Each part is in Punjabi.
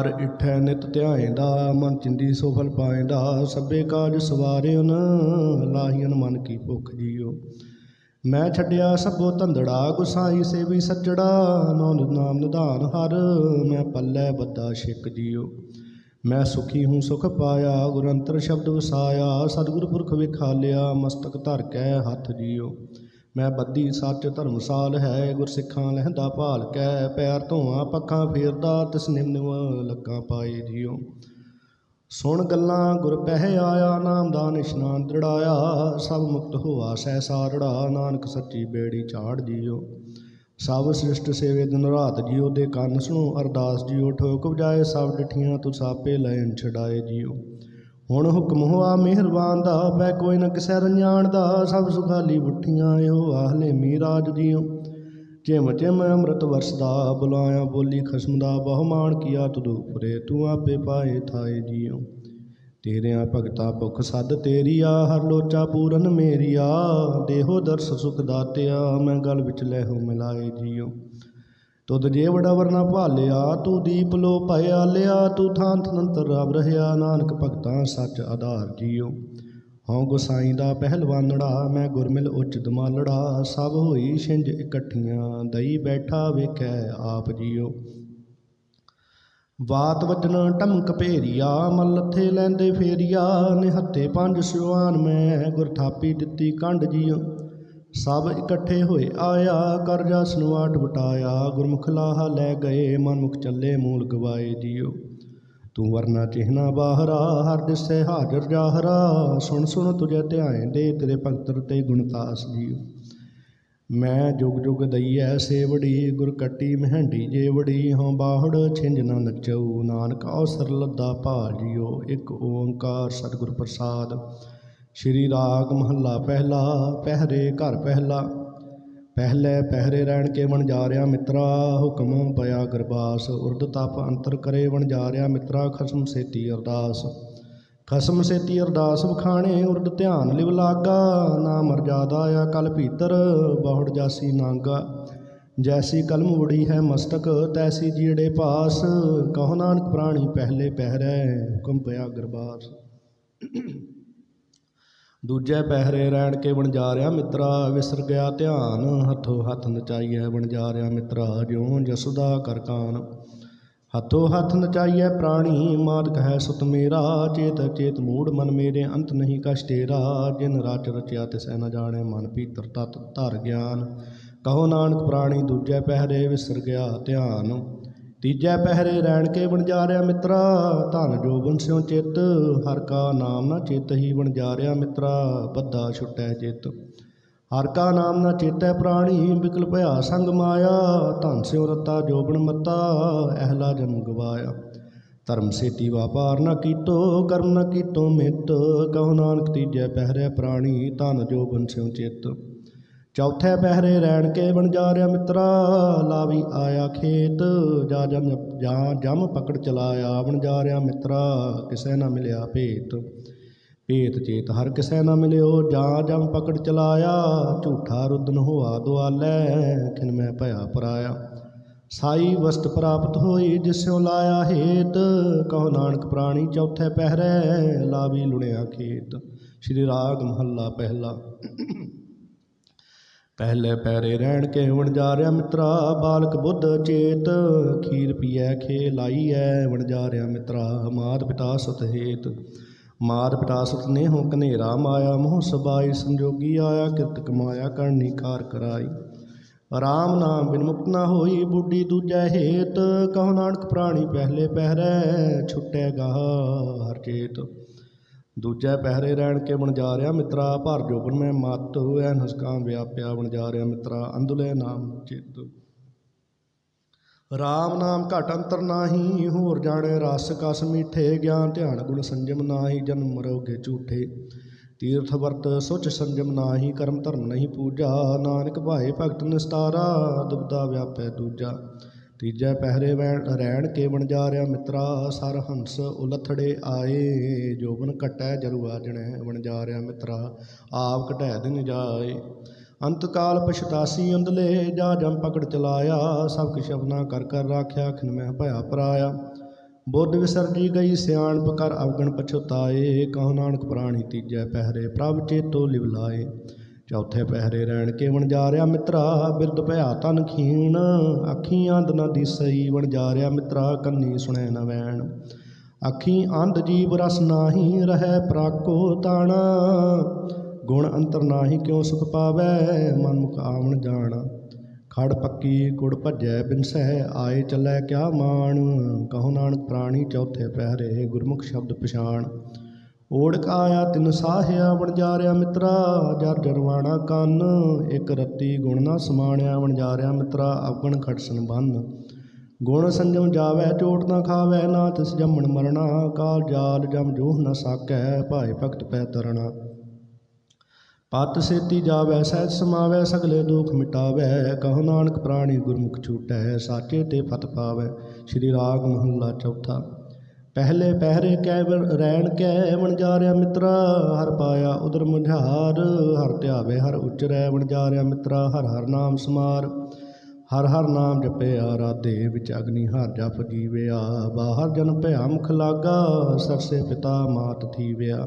ਹਰ ਇਠੈ ਨਿਤ ਧਿਆਇਂਦਾ ਮਨ ਚਿੰਦੀ ਸੋ ਫਲ ਪਾਇਂਦਾ ਸਭੇ ਕਾਜ ਸਵਾਰਿਓਨ ਲਾਹੀਨ ਮਨ ਕੀ ਭੁਖ ਜੀਓ। ਮੈਂ ਛੱਡਿਆ ਸਭੋ ਧੰਦੜਾ, ਗੁਸਾਈ ਸੇਵੀ ਸੱਜੜਾ ਨਾਮ ਨਾਮ ਨਿਧਾਨ ਹਰ, ਮੈਂ ਪੱਲੇ ਬੱਦਾ ਛਿਕ ਜੀਓ। ਮੈਂ ਸੁਖੀ ਹੂੰ ਸੁਖ ਪਾਇਆ ਗੁਰ ਅੰਤਰ ਸ਼ਬਦ ਵਸਾਇਆ, ਸਤਿਗੁਰ ਪੁਰਖ ਵਿਖਾਲਿਆ, ਮਸਤਕ ਧਰ ਕੇ ਹੱਥ ਜੀਓ। ਮੈਂ ਬੱਦੀ ਸੱਚ ਧਰਮਸਾਲ ਹੈ, ਗੁਰਸਿੱਖਾਂ ਲਹਿੰਦਾ ਭਾਲ ਕੈ ਪੈਰ ਧੋਆਂ ਪੱਖਾਂ ਫੇਰਦਾ, ਤਿਸ ਨਿਮ ਨਿਮ ਪਾਏ ਜਿਉ। ਸੁਣ ਗੱਲਾਂ, ਗੁਰ ਪਹਿ ਆਇਆ, ਨਾਮ ਦਾ ਨਿਸ਼ਾਨ ਦ੍ਰਿੜਾਇਆ, ਸਭ ਮੁਕਤ ਹੋਆ ਸਹਿ ਸਾਰੜਾ, ਨਾਨਕ ਸੱਚੀ ਬੇੜੀ ਝਾੜ ਜੀਓ ਸਭ ਸ੍ਰਿਸ਼ਟ ਸੇਵੇ ਦਿਨ ਰਾਤ ਜੀਓ ਦੇ ਕੰਨ ਸੁਣੋ ਅਰਦਾਸ ਜੀਓ ਠੋਕ ਵਜਾਏ ਸਭ ਡਿਠੀਆਂ ਤੂੰ ਸਾਪੇ ਲੈਣ ਛਡਾਏ ਜੀਓ ਹੁਣ ਹੁਕਮ ਹੋਆ ਮਿਹਰਬਾਨ ਦਾ ਬੈ ਕੋਈ ਨ ਕਿਸੈ ਰੰਜਾਣ ਦਾ ਸਭ ਸੁਖਾਲੀ ਬੁੱਠੀਆਂ ਇਹੋ ਆਹਲੇ ਮੀਰਾਜ ਜੀਓ। ਜਿਮ ਜਿਮ ਅੰਮ੍ਰਿਤ ਵਰਸਦਾ, ਬੁਲਾਇਆ ਬੋਲੀ ਖਸਮ ਦਾ, ਬਹੁਮਾਨ ਕੀਆ ਤੁਦੂਪਰੇ ਤੂੰ ਆਪੇ ਪਾਏ ਥਾਏ ਜੀਓ। ਤੇਰਿਆਂ ਭਗਤਾ ਭੁਖ ਤੇਰੀ ਆ ਹਰ ਲੋਚਾ ਪੂਰਨ ਮੇਰੀ ਆ ਦੇਹੋ ਦਰਸ ਸੁਖ ਦਾਤਿਆ, ਮੈਂ ਗਲ ਵਿੱਚ ਲੈਹੋ ਮਿਲਾਏ ਜੀਓ। ਤੁਧ ਜੇ ਵਰਨਾ ਭਾਲਿਆ, ਤੂੰ ਦੀਪ ਲੋ ਭਇ ਆਲਿਆ ਤੂੰ ਥਾਂ ਥਨੰਤਰ ਰਬ ਰਹਿਆ, ਨਾਨਕ ਭਗਤਾਂ ਸੱਚ ਆਧਾਰ ਜੀਓ। ਹਉ ਗੁਸਾਈ ਦਾ ਪਹਿਲਵਾਨੜਾ ਮੈਂ ਗੁਰਮਿਲ ਉੱਚ ਦਮਾਲੜਾ, ਸਭ ਹੋਈ ਛਿੰਝ ਇਕੱਠੀਆਂ, ਦਈ ਬੈਠਾ ਵੇਖੈ ਆਪ ਜੀਓ। ਬਾਤ ਵਜਨ ਟਮਕ ਭੇਰੀਆ ਮੱਲਥੇ ਲੈਂਦੇ ਫੇਰੀਆ ਨਿਹੱਤੇ ਪੰਜ ਸਿਵਾਨ ਮੈਂ ਗੁਰ ਥਾਪੀ ਦਿੱਤੀ ਕੰਡ ਜੀਓ। ਸਭ ਇਕੱਠੇ ਹੋਏ ਆਇਆ ਕਰਜਾ ਸਨਵਾਟ ਵਟਾਇਆ, ਗੁਰਮੁਖ ਲਾਹਾ ਲੈ ਗਏ, ਮਨਮੁਖ ਚੱਲੇ ਮੂਲ ਗਵਾਏ ਜੀਓ। ਤੂੰ ਵਰਨਾ ਚਿਹਨਾ ਬਾਹਰਾ, ਹਰ ਦਿਸੇ ਹਾਜ਼ਰ ਜਾਹਰਾ, ਸੁਣ ਸੁਣ ਤੁਝੇ ਧਿਆਏ ਦੇ, ਤੇਰੇ ਭਗਤਰ ਤੇ ਗੁਣਤਾਸ ਜੀਓ। ਮੈਂ ਜੁਗ ਜੁਗ ਦਈਐ ਸੇਵੜੀ, ਗੁਰ ਕੱਟੀ ਮਹੰਡੀ ਜੇਵੜੀ, ਹਉ ਬਾਹੜ ਛਿੰਝ ਨਾ ਨਚਉ, ਨਾਨਕ ਅਵਸਰ ਲੱਦਾ ਭਾਲ ਜੀਓ, ਇੱਕ ਓੰਕਾਰ ਸਤਿਗੁਰ ਪ੍ਰਸਾਦ। ਸ਼੍ਰੀ ਰਾਗ ਮਹੱਲਾ ਪਹਿਲਾ, ਪਹਿਰੇ ਘਰ ਪਹਿਲਾ। ਪਹਿਲੇ ਪਹਿਰੇ ਰਹਿਣ ਕੇ ਵਣ ਜਾ ਰਿਆ ਮਿੱਤਰਾ, ਹੁਕਮ ਪਿਆ ਗਰਬਾਸ। ਉਰਦ ਤਪ ਅੰਤਰ ਕਰੇ ਵਣ ਜਾ ਰਿਆ ਮਿੱਤਰਾ, ਖਸਮ ਸੇਤੀ ਅਰਦਾਸ। ਖਸਮ ਸੇਤੀ ਅਰਦਾਸ ਵਖਾਣੇ, ਉਰਦ ਧਿਆਨ ਲਿਵ ਲਾਗਾ। ਨਾ ਮਰਜਾਦਾ ਆ ਕਲ ਭੀਤਰ, ਬਹੁੜ ਜਾਸੀ ਨਾਗਾ। ਜੈਸੀ ਕਲਮ ਉੜੀ ਹੈ ਮਸਤਕ, ਤੈਸੀ ਜੀੜੇ ਪਾਸ। ਕਹੋ ਨਾਨਕ ਪ੍ਰਾਣੀ ਪਹਿਲੇ ਪਹਿਰੇ, ਹੁਕਮ ਪਿਆ ਗਰਬਾਸ। ਦੂਜੇ ਪਹਿਰੇ ਰਹਿਣ ਕੇ ਬਣ ਜਾ ਮਿੱਤਰਾ, ਵਿਸਰ ਗਿਆ ਧਿਆਨ, ਹੱਥੋਂ ਹੱਥ ਨਚਾਈਐ ਬਣ ਜਾ ਰਿਆ ਮਿੱਤਰਾ, ਜਿਉ ਜਸੁਦਾ ਕਰਕਾਨ ਹੱਥੋਂ ਹੱਥ ਨਚਾਈਐ ਪ੍ਰਾਣੀ, ਮਾਦ ਕਹੈ ਸੁਤ ਮੇਰਾ, ਚੇਤ ਚੇਤ ਮੂੜ ਮਨ ਮੇਰੇ, ਅੰਤ ਨਹੀਂ ਕਛ ਤੇਰਾ ਜਿਨ ਰਚ ਰਚਿਆ ਤਿਸੈ ਨ ਜਾਣੈ, ਮਨ ਭੀਤਰ ਤਤ ਧਰ ਗਿਆਨ। ਕਹੋ ਨਾਨਕ ਪ੍ਰਾਣੀ, ਦੂਜੇ ਪਹਿਰੇ ਵਿਸਰ ਗਿਆ ਧਿਆਨ। ਤੀਜੇ ਪਹਿਰੇ ਰਹਿਣ ਕੇ ਬਣ ਜਾ ਰਿਆ ਮਿੱਤਰਾ, ਧਨ ਜੋਬਨ ਸਿਉ ਚਿੱਤ, ਹਰ ਕਾ ਨਾਮ ਨਾ ਚਿੱਤ ਹੀ ਬਣ ਜਾ ਰਿਆ ਮਿੱਤਰਾ ਬੱਦਾ ਛੁਟੈ ਚਿੱਤ। ਹਰ ਕਾ ਨਾਮ ਨਾ ਚੇਤੈ ਪ੍ਰਾਣੀ ਵਿਕਲ ਭਇਆ ਸੰਗ ਮਾਇਆ, ਧਨ ਸਿਉ ਰਤਾ ਜੋਬਨ ਮਤਾ, ਅਹਲਾ ਜਨਮ ਗਵਾਇਆ। ਧਰਮ ਸੇਤੀ ਵਾਪਾਰ ਨਾ ਕੀਤੋ, ਕਰਮ ਨਾ ਕੀਤੋ ਮਿੱਤ, ਕਹੋ ਨਾਨਕ ਤੀਜੇ ਪਹਿਰੇ ਪ੍ਰਾਣੀ, ਧਨ ਜੋਬਨ ਸਿਉ ਚਿੱਤ। ਚੌਥੇ ਪਹਿਰੇ ਰਹਿਣ ਕੇ ਬਣ ਜਾ ਰਿਆ ਮਿੱਤਰਾ, ਲਾਵੀ ਆਇਆ ਖੇਤ, ਜਾ ਜਮ ਜਾ ਜਮ ਪਕੜ ਚਲਾਇਆ ਬਣ ਜਾ ਰਿਆ ਮਿੱਤਰਾ, ਕਿਸੇ ਨਾ ਮਿਲਿਆ ਭੇਤ। ਭੇਤ ਚੇਤ ਹਰ ਕਿਸੇ ਨਾ ਮਿਲਿਓ, ਜਾ ਜਮ ਪਕੜ ਚਲਾਇਆ, ਝੂਠਾ ਰੁਦਨ ਹੋਆ ਦੁਆਲੈ, ਖਿਨ ਮੈਂ ਭਇਆ ਪਰਾਇਆ। ਸਾਈ ਵਸਤ ਪ੍ਰਾਪਤ ਹੋਈ ਜਿਸਿਉ ਲਾਇਆ ਹੇਤ, ਕਹੋ ਨਾਨਕ ਪ੍ਰਾਣੀ ਚੌਥੇ ਪਹਿਰੇ, ਲਾਵੀ ਲੁਣਿਆ ਖੇਤ। ਸ਼੍ਰੀ ਰਾਗ ਮਹੱਲਾ ਪਹਿਲਾ। ਪਹਿਲੇ ਪੈਰੇ ਰਹਿਣ ਕੇ ਵਣ ਜਾ ਰਿਆ ਮਿੱਤਰਾ, ਬਾਲਕ ਬੁੱਧ ਚੇਤ। ਖੀਰ ਪੀਐ ਖੇ ਲਾਈਐ ਵਣ ਜਾ ਰਿਆ ਮਿੱਤਰਾ ਮਾਤ ਪਿਤਾ ਸੁਤ ਹੇਤ। ਮਾਤ ਪਿਤਾ ਸੁਤ ਨੇ ਕਨੇਰਾ ਮਾਇਆ, ਮੋਹ ਸਬਾਈ ਸੰਜੋਗੀ ਆਇਆ, ਕਿਰਤ ਕਮਾਇਆ, ਕਰਨੀ ਕਾਰ ਕਰਾਈ। ਰਾਮ ਨਾਮ ਬਿਨ ਮੁਕਤ ਨਾ ਹੋਈ, ਬੁੱਢੀ ਦੂਜੈ ਹੇਤ। ਕਹੋ ਨਾਨਕ ਪ੍ਰਾਣੀ ਪਹਿਲੇ ਪਹਿਰੇ ਛੁਟੇਗਾ ਹਰ ਚੇਤ। ਦੂਜਾ ਪਹਿਰੇ ਰਹਿਣ ਕੇ ਬਣ ਜਾ ਰਿਆ ਮਿੱਤਰਾ, ਭਰ ਜੋਬਨ ਮੈਂ ਮਤ ਐ ਨਸਕਾਂ ਵਿਆਪਿਆ ਬਣ ਜਾ ਰਿਆ ਮਿੱਤਰਾ ਅੰਦੁਲੇ ਨਾਮ ਚਿਤ। ਰਾਮ ਨਾਮ ਘਟ ਅੰਤਰ ਨਾਹੀ, ਹੋਰ ਜਾਣੇ ਰਸ ਕਸ ਮੀਠੇ, ਗਿਆਨ ਧਿਆਨ ਗੁਣ ਸੰਜਮ ਨਾਹੀ, ਜਨਮ ਮਰੋਗੇ ਝੂਠੇ। ਤੀਰਥ ਵਰਤ ਸੁਚ ਸੰਜਮ ਨਾਹੀ, ਕਰਮ ਧਰਮ ਨਹੀਂ ਪੂਜਾ, ਨਾਨਕ ਭਾਏ ਭਗਤ ਨਿਸਤਾਰਾ, ਦੁਬਦਾ ਵਿਆਪੈ ਦੂਜਾ। ਤੀਜਾ ਪਹਿਰੇ ਵੈਣ ਰਹਿਣ ਕੇ ਵਣਜਾਰਿਆ ਜਾ ਮਿੱਤਰਾ, ਸਰ ਹੰਸ ਉਲਥੜੇ ਆਏ ਜੋਬਨ ਘਟੈ ਜਰੂਆ ਜਣੈ ਵਣਜਾਰਿਆ ਮਿੱਤਰਾ, ਆਪ ਘਟੈ ਦਿਨ ਜਾਏ। ਅੰਤ ਕਾਲ ਪਛਤਾਸੀ ਅੰਦਲੇ ਜਾ ਜਮ ਪਕੜ ਚਲਾਇਆ, ਸਭ ਕਿਛ ਆਪਣਾ ਕਰ ਕਰ ਰਾਖਿਆ, ਖਿਨ ਮੈਂ ਭਇਆ ਪਰਾਇਆ। ਬੁੱਧ ਵਿਸਰਜੀ ਗਈ, ਸਿਆਣਪ ਕਰ ਅਵਗਣ ਪਛਤਾਏ, ਕਹੋ ਨਾਨਕ ਪ੍ਰਾਣੀ ਤੀਜੈ ਪਹਿਰੇ ਪ੍ਰਭ ਚੇਤੋ ਲਿਵਲਾਏ ਚੌਥੇ ਪਹਿਰੇ ਰਹਿਣ ਕੇ ਵਣ ਜਾ ਵਣਜਾਰਿਆ ਮਿੱਤਰਾ ਬਿਰਦ ਭਇਆ ਤਨ ਖੀਣ। ਅੱਖੀਂ ਅੰਧ ਨਾ ਦਿਸਈ ਵਣਜਾਰਿਆ ਮਿੱਤਰਾ, ਕੰਨੀ ਸੁਣੈ ਨ ਵੈਣ। ਅੱਖੀਂ ਅੰਧ ਜੀਵ ਰਸ ਨਾਹੀ ਰਹਿ ਪ੍ਰਾਕੋ ਤਾਣਾ। ਗੁਣ ਅੰਤਰ ਨਾਹੀ ਕਿਉ ਸੁਖ ਪਾਵੈ, ਮਨ ਮੁਖ ਆਵਣ ਜਾਣ। ਖੜ ਪੱਕੀ ਕੁੜ ਭੱਜੈ ਬਿਨਸਹਿ ਆਏ ਚੱਲੈ ਕਿਆ ਮਾਣ। ਕਹੋ ਨਾਨਕ ਪ੍ਰਾਣੀ ਚੌਥੇ ਪਹਿਰੇ, ਗੁਰਮੁਖ ਸ਼ਬਦ ਪਛਾਣ। ਓੜਕ ਆਇਆ ਤਿਨ ਸਾਹਿਆ ਵਣਜਾਰਿਆ ਮਿੱਤਰਾ, ਜਰ ਜਰਵਾਣਾ ਕੰਨ, ਇੱਕ ਰੱਤੀ ਗੁਣ ਨਾ ਸਮਾਣਿਆ ਵਣਜਾਰਿਆ ਮਿੱਤਰਾ ਅਵਗਣ ਖੜਸਨ ਬੰਨ ਗੁਣ ਸੰਜਮ ਜਾਵੈ, ਚੋਟ ਨਾ ਖਾਵੈ, ਨਾ ਤਿਸ ਜੰਮਣ ਮਰਣਾ, ਕਾਲ ਜਾਲ ਜਮ ਜੋਹ ਨਾ ਸਾਕੈ, ਭਾਏ ਭਗਤ ਪੈ ਤਰਣਾ। ਪਤ ਸੇਤੀ ਜਾਵੈ, ਸਹਿਜ ਸਮਾਵੈ, ਸਗਲੇ ਦੁਖ ਮਿਟਾਵੈ, ਕਹੋ ਨਾਨਕ ਪ੍ਰਾਣੀ ਗੁਰਮੁਖ ਛੂਟੈ, ਸਾਚੇ ਤੇ ਫਤ ਪਾਵੈ, ਸ਼੍ਰੀ ਰਾਗ ਮਹੱਲਾ ਚੌਥਾ। ਪਹਿਲੇ ਪਹਿਰੇ ਕੈ ਵਰ- ਰੈਣ ਕੈ ਵਣਜਾਰਿਆ ਮਿੱਤਰਾ, ਹਰ ਪਾਇਆ ਉਦਰ ਮੁਝਾਰ ਹਰ ਧਿਆਵੇ ਹਰ ਉੱਚ ਰਹਿ ਵਣ ਜਾ ਵਣਜਾਰਿਆ ਮਿੱਤਰਾ, ਹਰ ਹਰ ਨਾਮ ਸਮਾਰ। ਹਰ ਹਰ ਨਾਮ ਜਪਿਆ ਰਾਧੇ ਵਿੱਚ ਅਗਨੀ ਹਰ ਜਪ ਜੀਵਿਆ ਬਾਹਰ ਜਨ ਭਇਆ ਮੁਖ ਲਾਗਾ, ਸਰਸੇ ਪਿਤਾ ਮਾਤ ਥੀਵਿਆ।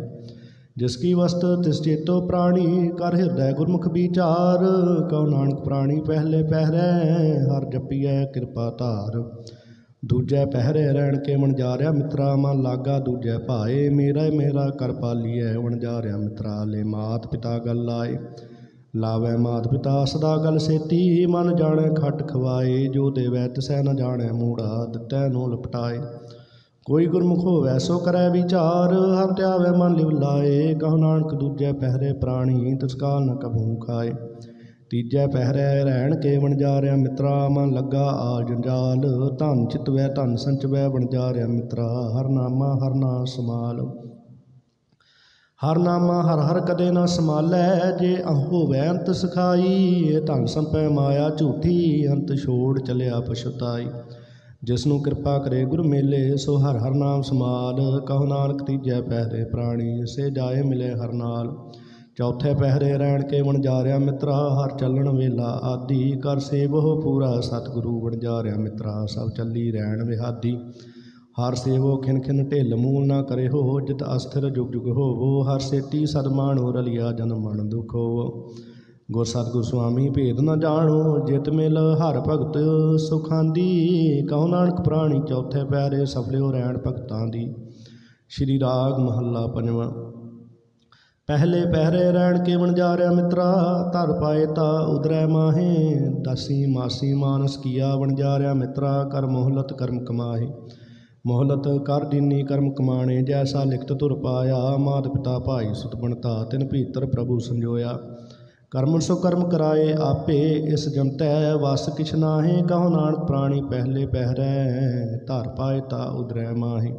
ਜਿਸ ਕੀ ਵਸਤ, ਤਿਸ ਚੇਤੋ ਪ੍ਰਾਣੀ, ਕਰ ਹਿਰਦੈ ਗੁਰਮੁਖ ਵਿਚਾਰ। ਕਉ ਨਾਨਕ ਪ੍ਰਾਣੀ ਪਹਿਲੇ ਪਹਿਰੇ, ਹਰ ਜਪੀਐ ਕਿਰਪਾ ਧਾਰ। ਦੂਜੈ ਪਹਿਰੇ ਰਹਿਣ ਕੇ ਵਣਜਾਰਿਆ ਮਿੱਤਰਾ, ਮਨ ਲਾਗਾ ਦੂਜੈ ਭਾਏ, ਮੇਰਾ ਮੇਰਾ ਕਰ ਪਾਲੀਐ ਵਣਜਾਰਿਆ ਮਿੱਤਰਾ, ਲੈ ਮਾਤ ਪਿਤਾ ਗੱਲ ਲਾਏ ਲਾਵੈ ਮਾਤ ਪਿਤਾ, ਸਦਾ ਗੱਲ ਸੇਤੀ, ਮਨ ਜਾਣੈ ਖਟ ਖਵਾਏ, ਜੋ ਦੇਵੈ ਤਿਸੈ ਨ ਜਾਣੈ ਮੂੜਾ, ਦਿੱਤੈ ਨੂੰ ਲਪਟਾਏ। ਕੋਈ ਗੁਰਮੁਖ ਹੋਵੈ ਸੋ ਕਰੈ ਵਿਚਾਰ, ਹਰ ਧਿਆਵੈ ਮਨ ਲਿਵ ਲਾਏ ਕਹੋ ਨਾਨਕ ਦੂਜੈ ਪਹਿਰੇ ਪ੍ਰਾਣੀ, ਤਿਸ ਕਾਲ ਨ ਕਬਹੂ ਖਾਏ। ਤੀਜੈ ਪਹਿਰੈ ਰਹਿਣ ਕੇ ਵਣਜਾਰਿਆ ਮਿੱਤਰਾ, ਮਨ ਲੱਗਾ ਆ ਜੰਜਾਲ। ਧਨ ਚਿਤਵੈ ਧਨ ਸੰਚਵੈ ਵਣਜਾਰਿਆ ਮਿੱਤਰਾ, ਹਰ ਨਾਮਾ ਹਰ ਨਾਮ ਸਮਾਲ ਹਰ ਨਾਮਾ ਹਰ ਹਰ ਕਦੇ ਨਾ ਸਮਾਲੈ ਜੇ ਹੋਵੈ ਅੰਤ ਸਖਾਈ, ਇਹ ਧਨ ਸੰਪੈ ਮਾਇਆ ਝੂਠੀ, ਅੰਤ ਛੋੜ ਚਲਿਆ ਪਛਤਾਈ। ਜਿਸ ਨੂੰ ਕਿਰਪਾ ਕਰੇ ਗੁਰ ਮੇਲੇ, ਸੋ ਹਰ ਹਰ ਨਾਮ ਸਮਾਲ ਕਹੋ ਨਾਨਕ ਤੀਜੈ ਪਹਿਰੇ ਪ੍ਰਾਣੀ, ਸੇ ਜਾਏ ਮਿਲੇ ਹਰ ਨਾਲ। ਚੌਥੇ ਪਹਿਰੇ ਰਹਿਣ ਕੇ ਵਣਜਾਰਿਆ ਮਿੱਤਰਾ, ਹਰ ਚੱਲਣ ਵੇਲਾ ਆਦੀ। ਕਰ ਸੇਵੋ ਪੂਰਾ ਸਤਿਗੁਰੂ ਬਣ ਜਾ ਵਣਜਾਰਿਆ ਮਿੱਤਰਾ, ਸਭ ਚੱਲੀ ਰਹਿਣ ਵਿਹਾਦੀ। ਹਰ ਸੇਵੋ ਖਿਨ ਖਿਨ ਢਿੱਲ ਮੂਲ ਨਾ ਕਰੇ ਹੋ ਜਿਤ ਅਸਥਿਰ ਜੁਗ ਜੁਗ ਹੋਵੋ। ਹਰ ਸੇਤੀ ਸਦਮਾਨੋ ਰਲਿਆ ਜਨਮ ਮਨ ਦੁਖ ਹੋਵੋ। ਗੁਰ ਸਤਿਗੁਰ ਸੁਆਮੀ, ਭੇਦ ਨਾ ਜਾਣੋ, ਜਿਤ ਮਿਲ ਹਰ ਭਗਤ ਸੁਖਾਂਦੀ। ਕਹੋ ਨਾਨਕ ਪ੍ਰਾਣੀ ਚੌਥੇ ਪੈਰੇ ਸਫਲਿਓ ਰਹਿਣ ਭਗਤਾਂ ਦੀ। ਸ਼੍ਰੀ ਰਾਗ ਮਹੱਲਾ ਪੰਜਵਾਂ। ਪਹਿਲੇ ਪਹਿਰੇ ਰਹਿਣ ਕੇ ਵਣਜਾਰਿਆ ਮਿੱਤਰਾ, ਧਰ ਪਾਏ ਤਾ ਉਦਰੈ ਮਾਹੇ। ਦਸੀ ਮਾਸੀ ਮਾਨਸ ਕੀਆ ਵਣਜਾਰਿਆ ਮਿੱਤਰਾ, ਕਰ ਮੋਹਲਤ ਕਰਮ ਕਮਾਹੇ। ਮੋਹਲਤ ਕਰ ਦਿਨੀ ਕਰਮ ਕਮਾਣੇ, ਜੈਸਾ ਲਿਖਤ ਤੁਰ ਪਾਇਆ ਮਾਤ ਪਿਤਾ ਭਾਈ ਸੁਤ ਬਣਤਾ, ਤਿਨ ਭੀਤਰ ਪ੍ਰਭੂ ਸੰਜੋਇਆ। ਕਰਮ ਸੋ ਕਰਮ ਕਰਾਏ ਆਪੇ, ਇਸ ਜੰਤੈ ਵਸ ਕਿਛ ਨਾਹੀ, ਕਹੋ ਨਾਨ ਪ੍ਰਾਣੀ ਪਹਿਲੇ ਪਹਿਰੈ, ਧਰ ਪਾਏ ਤਾ ਉਦਰੈ ਮਾਹੀ।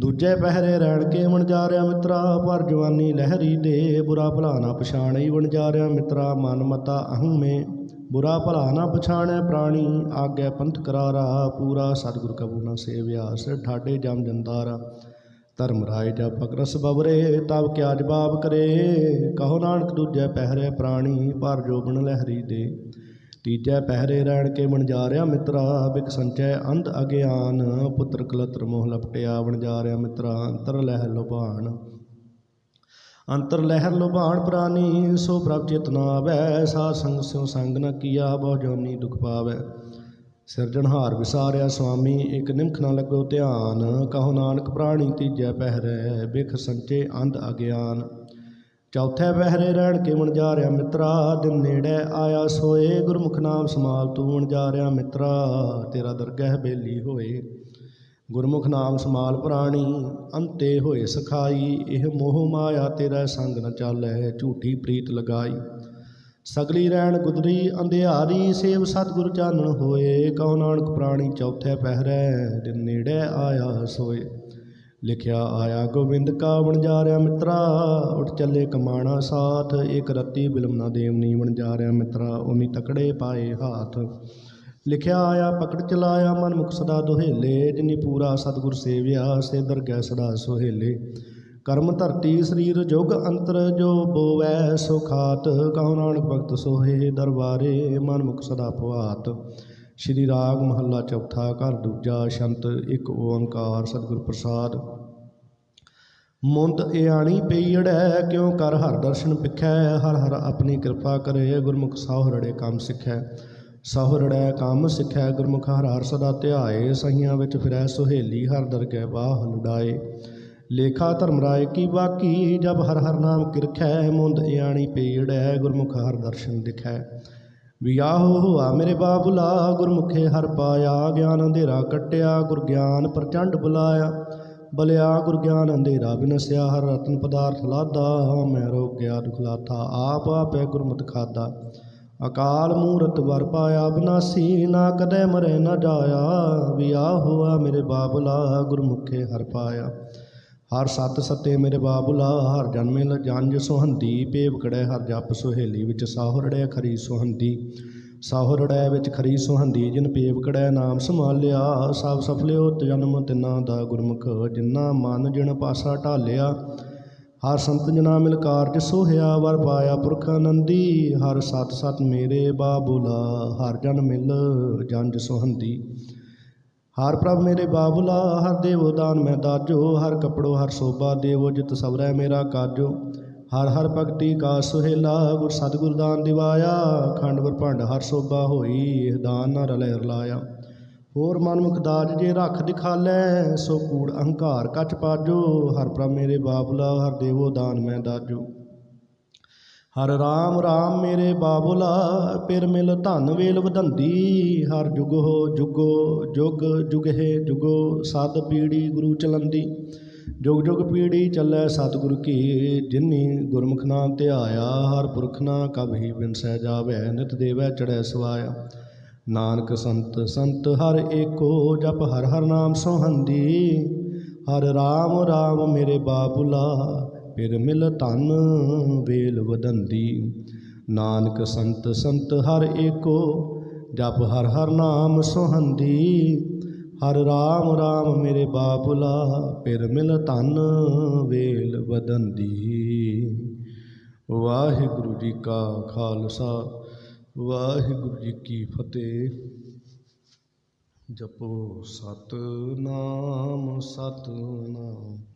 ਦੂਜੇ ਪਹਿਰੇ ਰਹਿਣ ਕੇ ਵਣਜਾਰਿਆ ਮਿੱਤਰਾ, ਪਰ ਜਵਾਨੀ ਲਹਿਰੀ ਦੇ ਬੁਰਾ ਭਲਾ ਨਾ ਪਛਾਣਈ ਵਣਜਾਰਿਆ ਮਿੱਤਰਾ, ਮਨ ਮਤਾ ਅਹੰ ਮੇ। ਬੁਰਾ ਭਲਾ ਨਾ ਪਛਾਣੈ ਪ੍ਰਾਣੀ, ਆਗੇ ਪੰਥ ਕਰਾਰਾ, ਪੂਰਾ ਸਤਿਗੁਰ ਕਬੂ ਨਾ ਸੇਵਿਆ, ਸਿਰ ਠਾਡੇ ਜਮ ਜੰਦਾਰਾ। ਧਰਮ ਰਾਏ ਜਬ ਬਕਰਸ ਬਵਰੇ, ਤਬ ਕਿਆ ਜਵਾਬ ਕਰੇ? ਕਹੋ ਨਾਨਕ ਦੂਜੇ ਪਹਿਰੇ ਪ੍ਰਾਣੀ, ਪਰ ਜੋਬਨ ਲਹਿਰੀ ਦੇ। ਤੀਜੇ ਪਹਿਰੇ ਰਹਿਣ ਕੇ ਵਣਜਾਰਿਆ ਮਿੱਤਰਾ, ਬਿਕ ਸੰਚੈ ਅੰਧ ਅਗਿਆਨ। ਪੁੱਤਰ ਕਲਤਰ ਮੋਹ ਲਪਟਿਆ, ਵਣਜਾਰਿਆ ਮਿੱਤਰਾ, ਅੰਤਰ ਲਹਿਰ ਲੋਭਾਨ। ਅੰਤਰ ਲਹਿਰ ਲੋਭਾਨ ਪ੍ਰਾਨੀ, ਸੋ ਪ੍ਰਭ ਚੇਤਨਾ ਆਵੈ, ਸਾਧ ਸੰਗ ਸਿਉ ਸੰਗ ਨ ਕੀਆ, ਬਹੁ ਜੋਨੀ ਦੁਖ ਪਾਵੈ। ਸਿਰਜਣਹਾਰ ਵਿਸਾਰਿਆ ਸੁਆਮੀ ਇੱਕ ਨਿਮਖ ਨਾ ਲੱਗੋ ਧਿਆਨ। ਕਹੋ ਨਾਨਕ ਪ੍ਰਾਣੀ ਤੀਜੈ ਪਹਿਰੈ, ਬਿਖ ਸੰਚੇ ਅੰਧ ਅਗਿਆਨ। ਚੌਥੇ ਪਹਿਰੇ ਰਹਿਣ ਕੇ ਵਣਜਾਰਿਆ ਮਿੱਤਰਾ, ਦਿਨ ਨੇੜੇ ਆਇਆ ਸੋਏ, ਗੁਰਮੁਖ ਨਾਮ ਸਮਾਲ ਤੂੰ ਵਣਜਾਰਿਆ ਮਿੱਤਰਾ, ਤੇਰਾ ਦਰਗਹਿ ਬੇਲੀ ਹੋਏ। ਗੁਰਮੁਖ ਨਾਮ ਸਮਾਲ ਪ੍ਰਾਣੀ, ਅੰਤੇ ਹੋਏ ਸਖਾਈ, ਇਹ ਮੋਹ ਮਾਇਆ ਤੇਰਾ ਸੰਗ ਨ ਚਾਲੈ, ਝੂਠੀ ਪ੍ਰੀਤ ਲਗਾਈ। ਸਗਲੀ ਰਹਿਣ ਗੁਦਰੀ, ਅੰਧਿਆਰੀ, ਸੇਵ ਸਤਿਗੁਰ ਚਾਨਣ ਹੋਏ। ਕਹੋ ਨਾਨਕ ਪ੍ਰਾਣੀ, ਚੌਥੇ ਪਹਿਰੈ, ਦਿਨ ਨੇੜੇ ਆਇਆ ਸੋਏ। ਲਿਖਿਆ ਆਇਆ, ਗੋਬਿੰਦ ਕਾ ਵਣਜਾਰਿਆ ਮਿੱਤਰਾ, ਉਠ ਚੱਲੇ ਕਮਾਣਾ ਸਾਥ ਇੱਕ ਰੱਤੀ ਬਿਲਮ ਨਾ ਦੇਵਨੀ ਵਣਜਾਰਿਆ ਮਿੱਤਰਾ, ਉਮੀ ਤਕੜੇ ਪਾਏ ਹਾਥ। ਲਿਖਿਆ ਆਇਆ, ਪਕੜ ਚਲਾਇਆ ਮਨ ਮੁਖ ਸਦਾ ਦੁਹੇਲੇ, ਜਿਨੀ ਪੂਰਾ ਸਤਿਗੁਰ ਸੇਵਿਆ, ਸੇ ਦਰਗਹਿ ਸਦਾ ਸੁਹੇਲੇ। ਕਰਮ ਧਰਤੀ ਸਰੀਰ ਜੁਗ ਅੰਤਰ ਜੋ ਬੋਵੈ ਸੁਖਾਤ ਕਹੋ ਨਾਨਕ ਭਗਤ ਸੋਹੇ ਦਰਬਾਰੇ, ਮਨ ਮੁਖ ਸਦਾ ਪਵਾਤ ਸ਼੍ਰੀ ਰਾਗ ਮਹੱਲਾ ਚੌਥਾ, ਘਰ ਦੂਜਾ, ਸ਼ੰਤ ਇੱਕ ਓੰਕਾਰ, ਸਤਿਗੁਰ ਪ੍ਰਸਾਦ। ਮੁੰਦ ਇਆਣੀ ਪਈੜੈ ਕਿਉ ਕਰ ਹਰ ਦਰਸ਼ਨ ਪਿਖੈ? ਹਰ ਹਰ ਆਪਣੀ ਕਿਰਪਾ ਕਰੇ, ਗੁਰਮੁਖ ਸਾਹੁਰੜੇ ਕੰਮ ਸਿੱਖੈ। ਸਾਹੁਰੜੈ ਕੰਮ ਸਿੱਖੈ, ਗੁਰਮੁਖ ਹਰ ਹਰ ਸਦਾ ਧਿਆਏ। ਸਹੀਆਂ ਵਿੱਚ ਫਿਰੈ ਸੁਹੇਲੀ, ਹਰ ਦਰਗਹਿ ਬਾਹ ਲੁਡਾਏ। ਲੇਖਾ ਧਰਮ ਰਾਏ ਕੀ ਬਾਕੀ, ਜਬ ਹਰ ਹਰ ਨਾਮ ਕਿਰਖੈ, ਮੁੰਦ ਇਆਣੀ ਪਈੜੈ ਗੁਰਮੁਖ ਹਰ ਦਰਸ਼ਨ ਦਿਖੈ। ਵਿਆਹੋ ਹੋਆ ਮੇਰੇ ਬਾਬੁਲਾ ਗੁਰਮੁਖੇ ਹਰ ਪਾਇਆ, ਗਿਆਨ ਅੰਧੇਰਾ ਕਟਿਆ, ਗੁਰ ਗਿਆਨ ਪ੍ਰਚੰਡ ਬੁਲਾਇਆ। ਬਲਿਆ ਗੁਰ ਗਿਆਨ ਅੰਧੇਰਾ ਬਿਨਸਿਆ, ਹਰ ਰਤਨ ਪਦਾਰਥ ਲਾਦਾ, ਮੈਂ ਰੋਗ ਗਿਆ ਦੁਖ ਲਾਥਾ ਆਪ ਆਪੇ ਗੁਰਮਤਿ ਖਾਦਾ। ਅਕਾਲ ਮੂਰਤ ਵਰ ਪਾਇਆ, ਬਨਾਸੀ ਨਾ ਕਦੇ ਮਰੇ ਨਾ ਜਾਇਆ। ਵਿਆਹ ਹੋਆ ਮੇਰੇ ਬਾਬੁਲਾ ਗੁਰਮੁਖੇ ਹਰ ਪਾਇਆ। ਹਰ ਸਤ ਸਤੇ ਮੇਰੇ ਬਾਬੁਲਾ ਹਰ ਜਨਮੇ ਲ ਜੰਜ ਸੁਹੰਦੀ ਪੇਵ ਕੜੈ ਹਰ ਜਪ ਸੁਹੇਲੀ ਵਿੱਚ ਸਾਹੁਰੜੈ ਖਰੀ ਸੁਹੰਦੀ। ਸਾਹੁਰੜੈ ਵਿੱਚ ਖਰੀ ਸੁਹੰਦੀ, ਜਿਨ ਪੇਵ ਕੜੈ ਨਾਮ ਸੰਭਾਲਿਆ, ਸਭ ਸਫਲਿਓ ਜਨਮ ਤਿਨਾਂ ਦਾ ਗੁਰਮੁਖ, ਜਿਨਾ ਮਨ ਜਿਨ ਪਾਸਾ ਢਾਲਿਆ। ਹਰ ਸੰਤ ਜਨਾ ਮਿਲ ਕਾਰਜ ਸੋਹਿਆ, ਵਰ ਪਾਇਆ ਪੁਰਖ ਆਨੰਦੀ। ਹਰ ਸਤ ਸਤ ਮੇਰੇ ਬਾਬੁਲਾ ਹਰ ਜਨ ਮਿਲ ਜੰਜ ਸੁਹੰਦੀ। ਹਰ ਪ੍ਰਭ ਮੇਰੇ ਬਾਬੁਲਾ, ਹਰ ਦੇਵੋ ਦਾਨ ਮੈਂ ਦਾਜੋ, ਹਰ ਕਪੜੋ, ਹਰ ਸੋਭਾ ਦੇਵੋ, ਜਿਤ ਸਬਰੈ ਮੇਰਾ ਕਾਜੋ। ਹਰ ਹਰ ਭਗਤੀ ਕਾ ਸੁਹੇਲਾ, ਗੁਰ ਸਤਿਗੁਰ ਦਾਨ ਦਿਵਾਇਆ, ਖੰਡ ਵਰ ਭੰਡ ਹਰ ਸੋਭਾ ਹੋਈ ਇਹ ਦਾਨ ਨਾ ਰਲੇ ਰਲਾਇਆ। ਹੋਰ ਮਨਮੁਖ ਦਾਜ ਜੇ ਰੱਖ ਦਿਖਾਲੈ, ਸੋ ਕੂੜ ਅਹੰਕਾਰ ਕਛ ਪਾਜੋ। ਹਰ ਪ੍ਰਭ ਮੇਰੇ ਬਾਬੁਲਾ, ਹਰ ਦੇਵੋ ਦਾਨ ਮੈਂ ਦਾਜੋ। ਹਰ ਰਾਮ ਰਾਮ ਮੇਰੇ ਬਾਬੁਲਾ ਪਿਰ ਮਿਲ ਧਨ ਵੇਲ ਵਧੰਦੀ। ਹਰ ਜੁਗ ਹੋ ਜੁਗੋ ਜੁਗ ਜੁਗਹਿ ਜੁਗੋ ਸਦ ਪੀੜੀ ਗੁਰੂ ਚਲੰਦੀ। ਜੁਗ ਜੁਗ ਪੀੜੀ ਚੱਲੈ ਸਤਿਗੁਰ ਕੀ, ਜਿਨੀ ਗੁਰਮੁਖ ਨਾਮ ਧਿਆਇਆ, ਹਰ ਪੁਰਖ ਨਾ ਕਬਹੀ ਬਿਨਸੈ ਜਾਵੈ, ਨਿਤ ਦੇਵੈ ਚੜੈ ਸਵਾਇਆ। ਨਾਨਕ ਸੰਤ ਸੰਤ ਹਰ ਏਕੋ, ਜਪ ਹਰ ਹਰ ਨਾਮ ਸੋਹੰਦੀ। ਹਰ ਰਾਮ ਰਾਮ ਮੇਰੇ ਬਾਬੁਲਾ ਫਿਰ ਮਿਲ ਧਨ ਵੇਲ ਵਧੰਦੀ। ਨਾਨਕ ਸੰਤ ਸੰਤ ਹਰ ਏਕੋ, ਜਪ ਹਰ ਹਰ ਨਾਮ ਸੁਹੰਦੀ। ਹਰ ਰਾਮ ਰਾਮ ਮੇਰੇ ਬਾਬੁਲਾ ਫਿਰ ਮਿਲ ਧਨ ਵੇਲ ਵਧੰਦੀ। ਵਾਹਿਗੁਰੂ ਜੀ ਕਾ ਖਾਲਸਾ, ਵਾਹਿਗੁਰੂ ਜੀ ਕੀ ਫਤਿਹ। ਜਪੋ ਸਤਨਾਮ ਸਤਨਾਮ।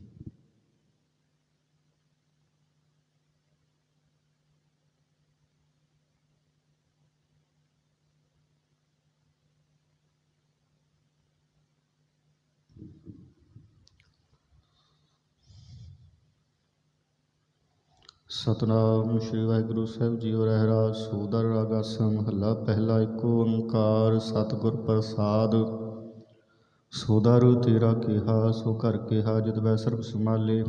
ਸਤਨਾਮ ਸ੍ਰੀ ਵਾਹਿਗੁਰੂ ਸਾਹਿਬ ਜੀਓ ਰਹਿਰਾ ਸੂਦਰ ਰਾਗਾਸਾ ਮਹੱਲਾ ਪਹਿਲਾ ਇੱਕ ਓੰਕਾਰ, ਸਤਿਗੁਰ ਪ੍ਰਸਾਦ। ਸੋਦਾਰੂ ਤੇਰਾ ਕਿਹਾ, ਸੋ ਘਰ ਕਿਹਾ ਜਦ ਵੈ ਸਰਬ ਸੰਭਾਲੇ।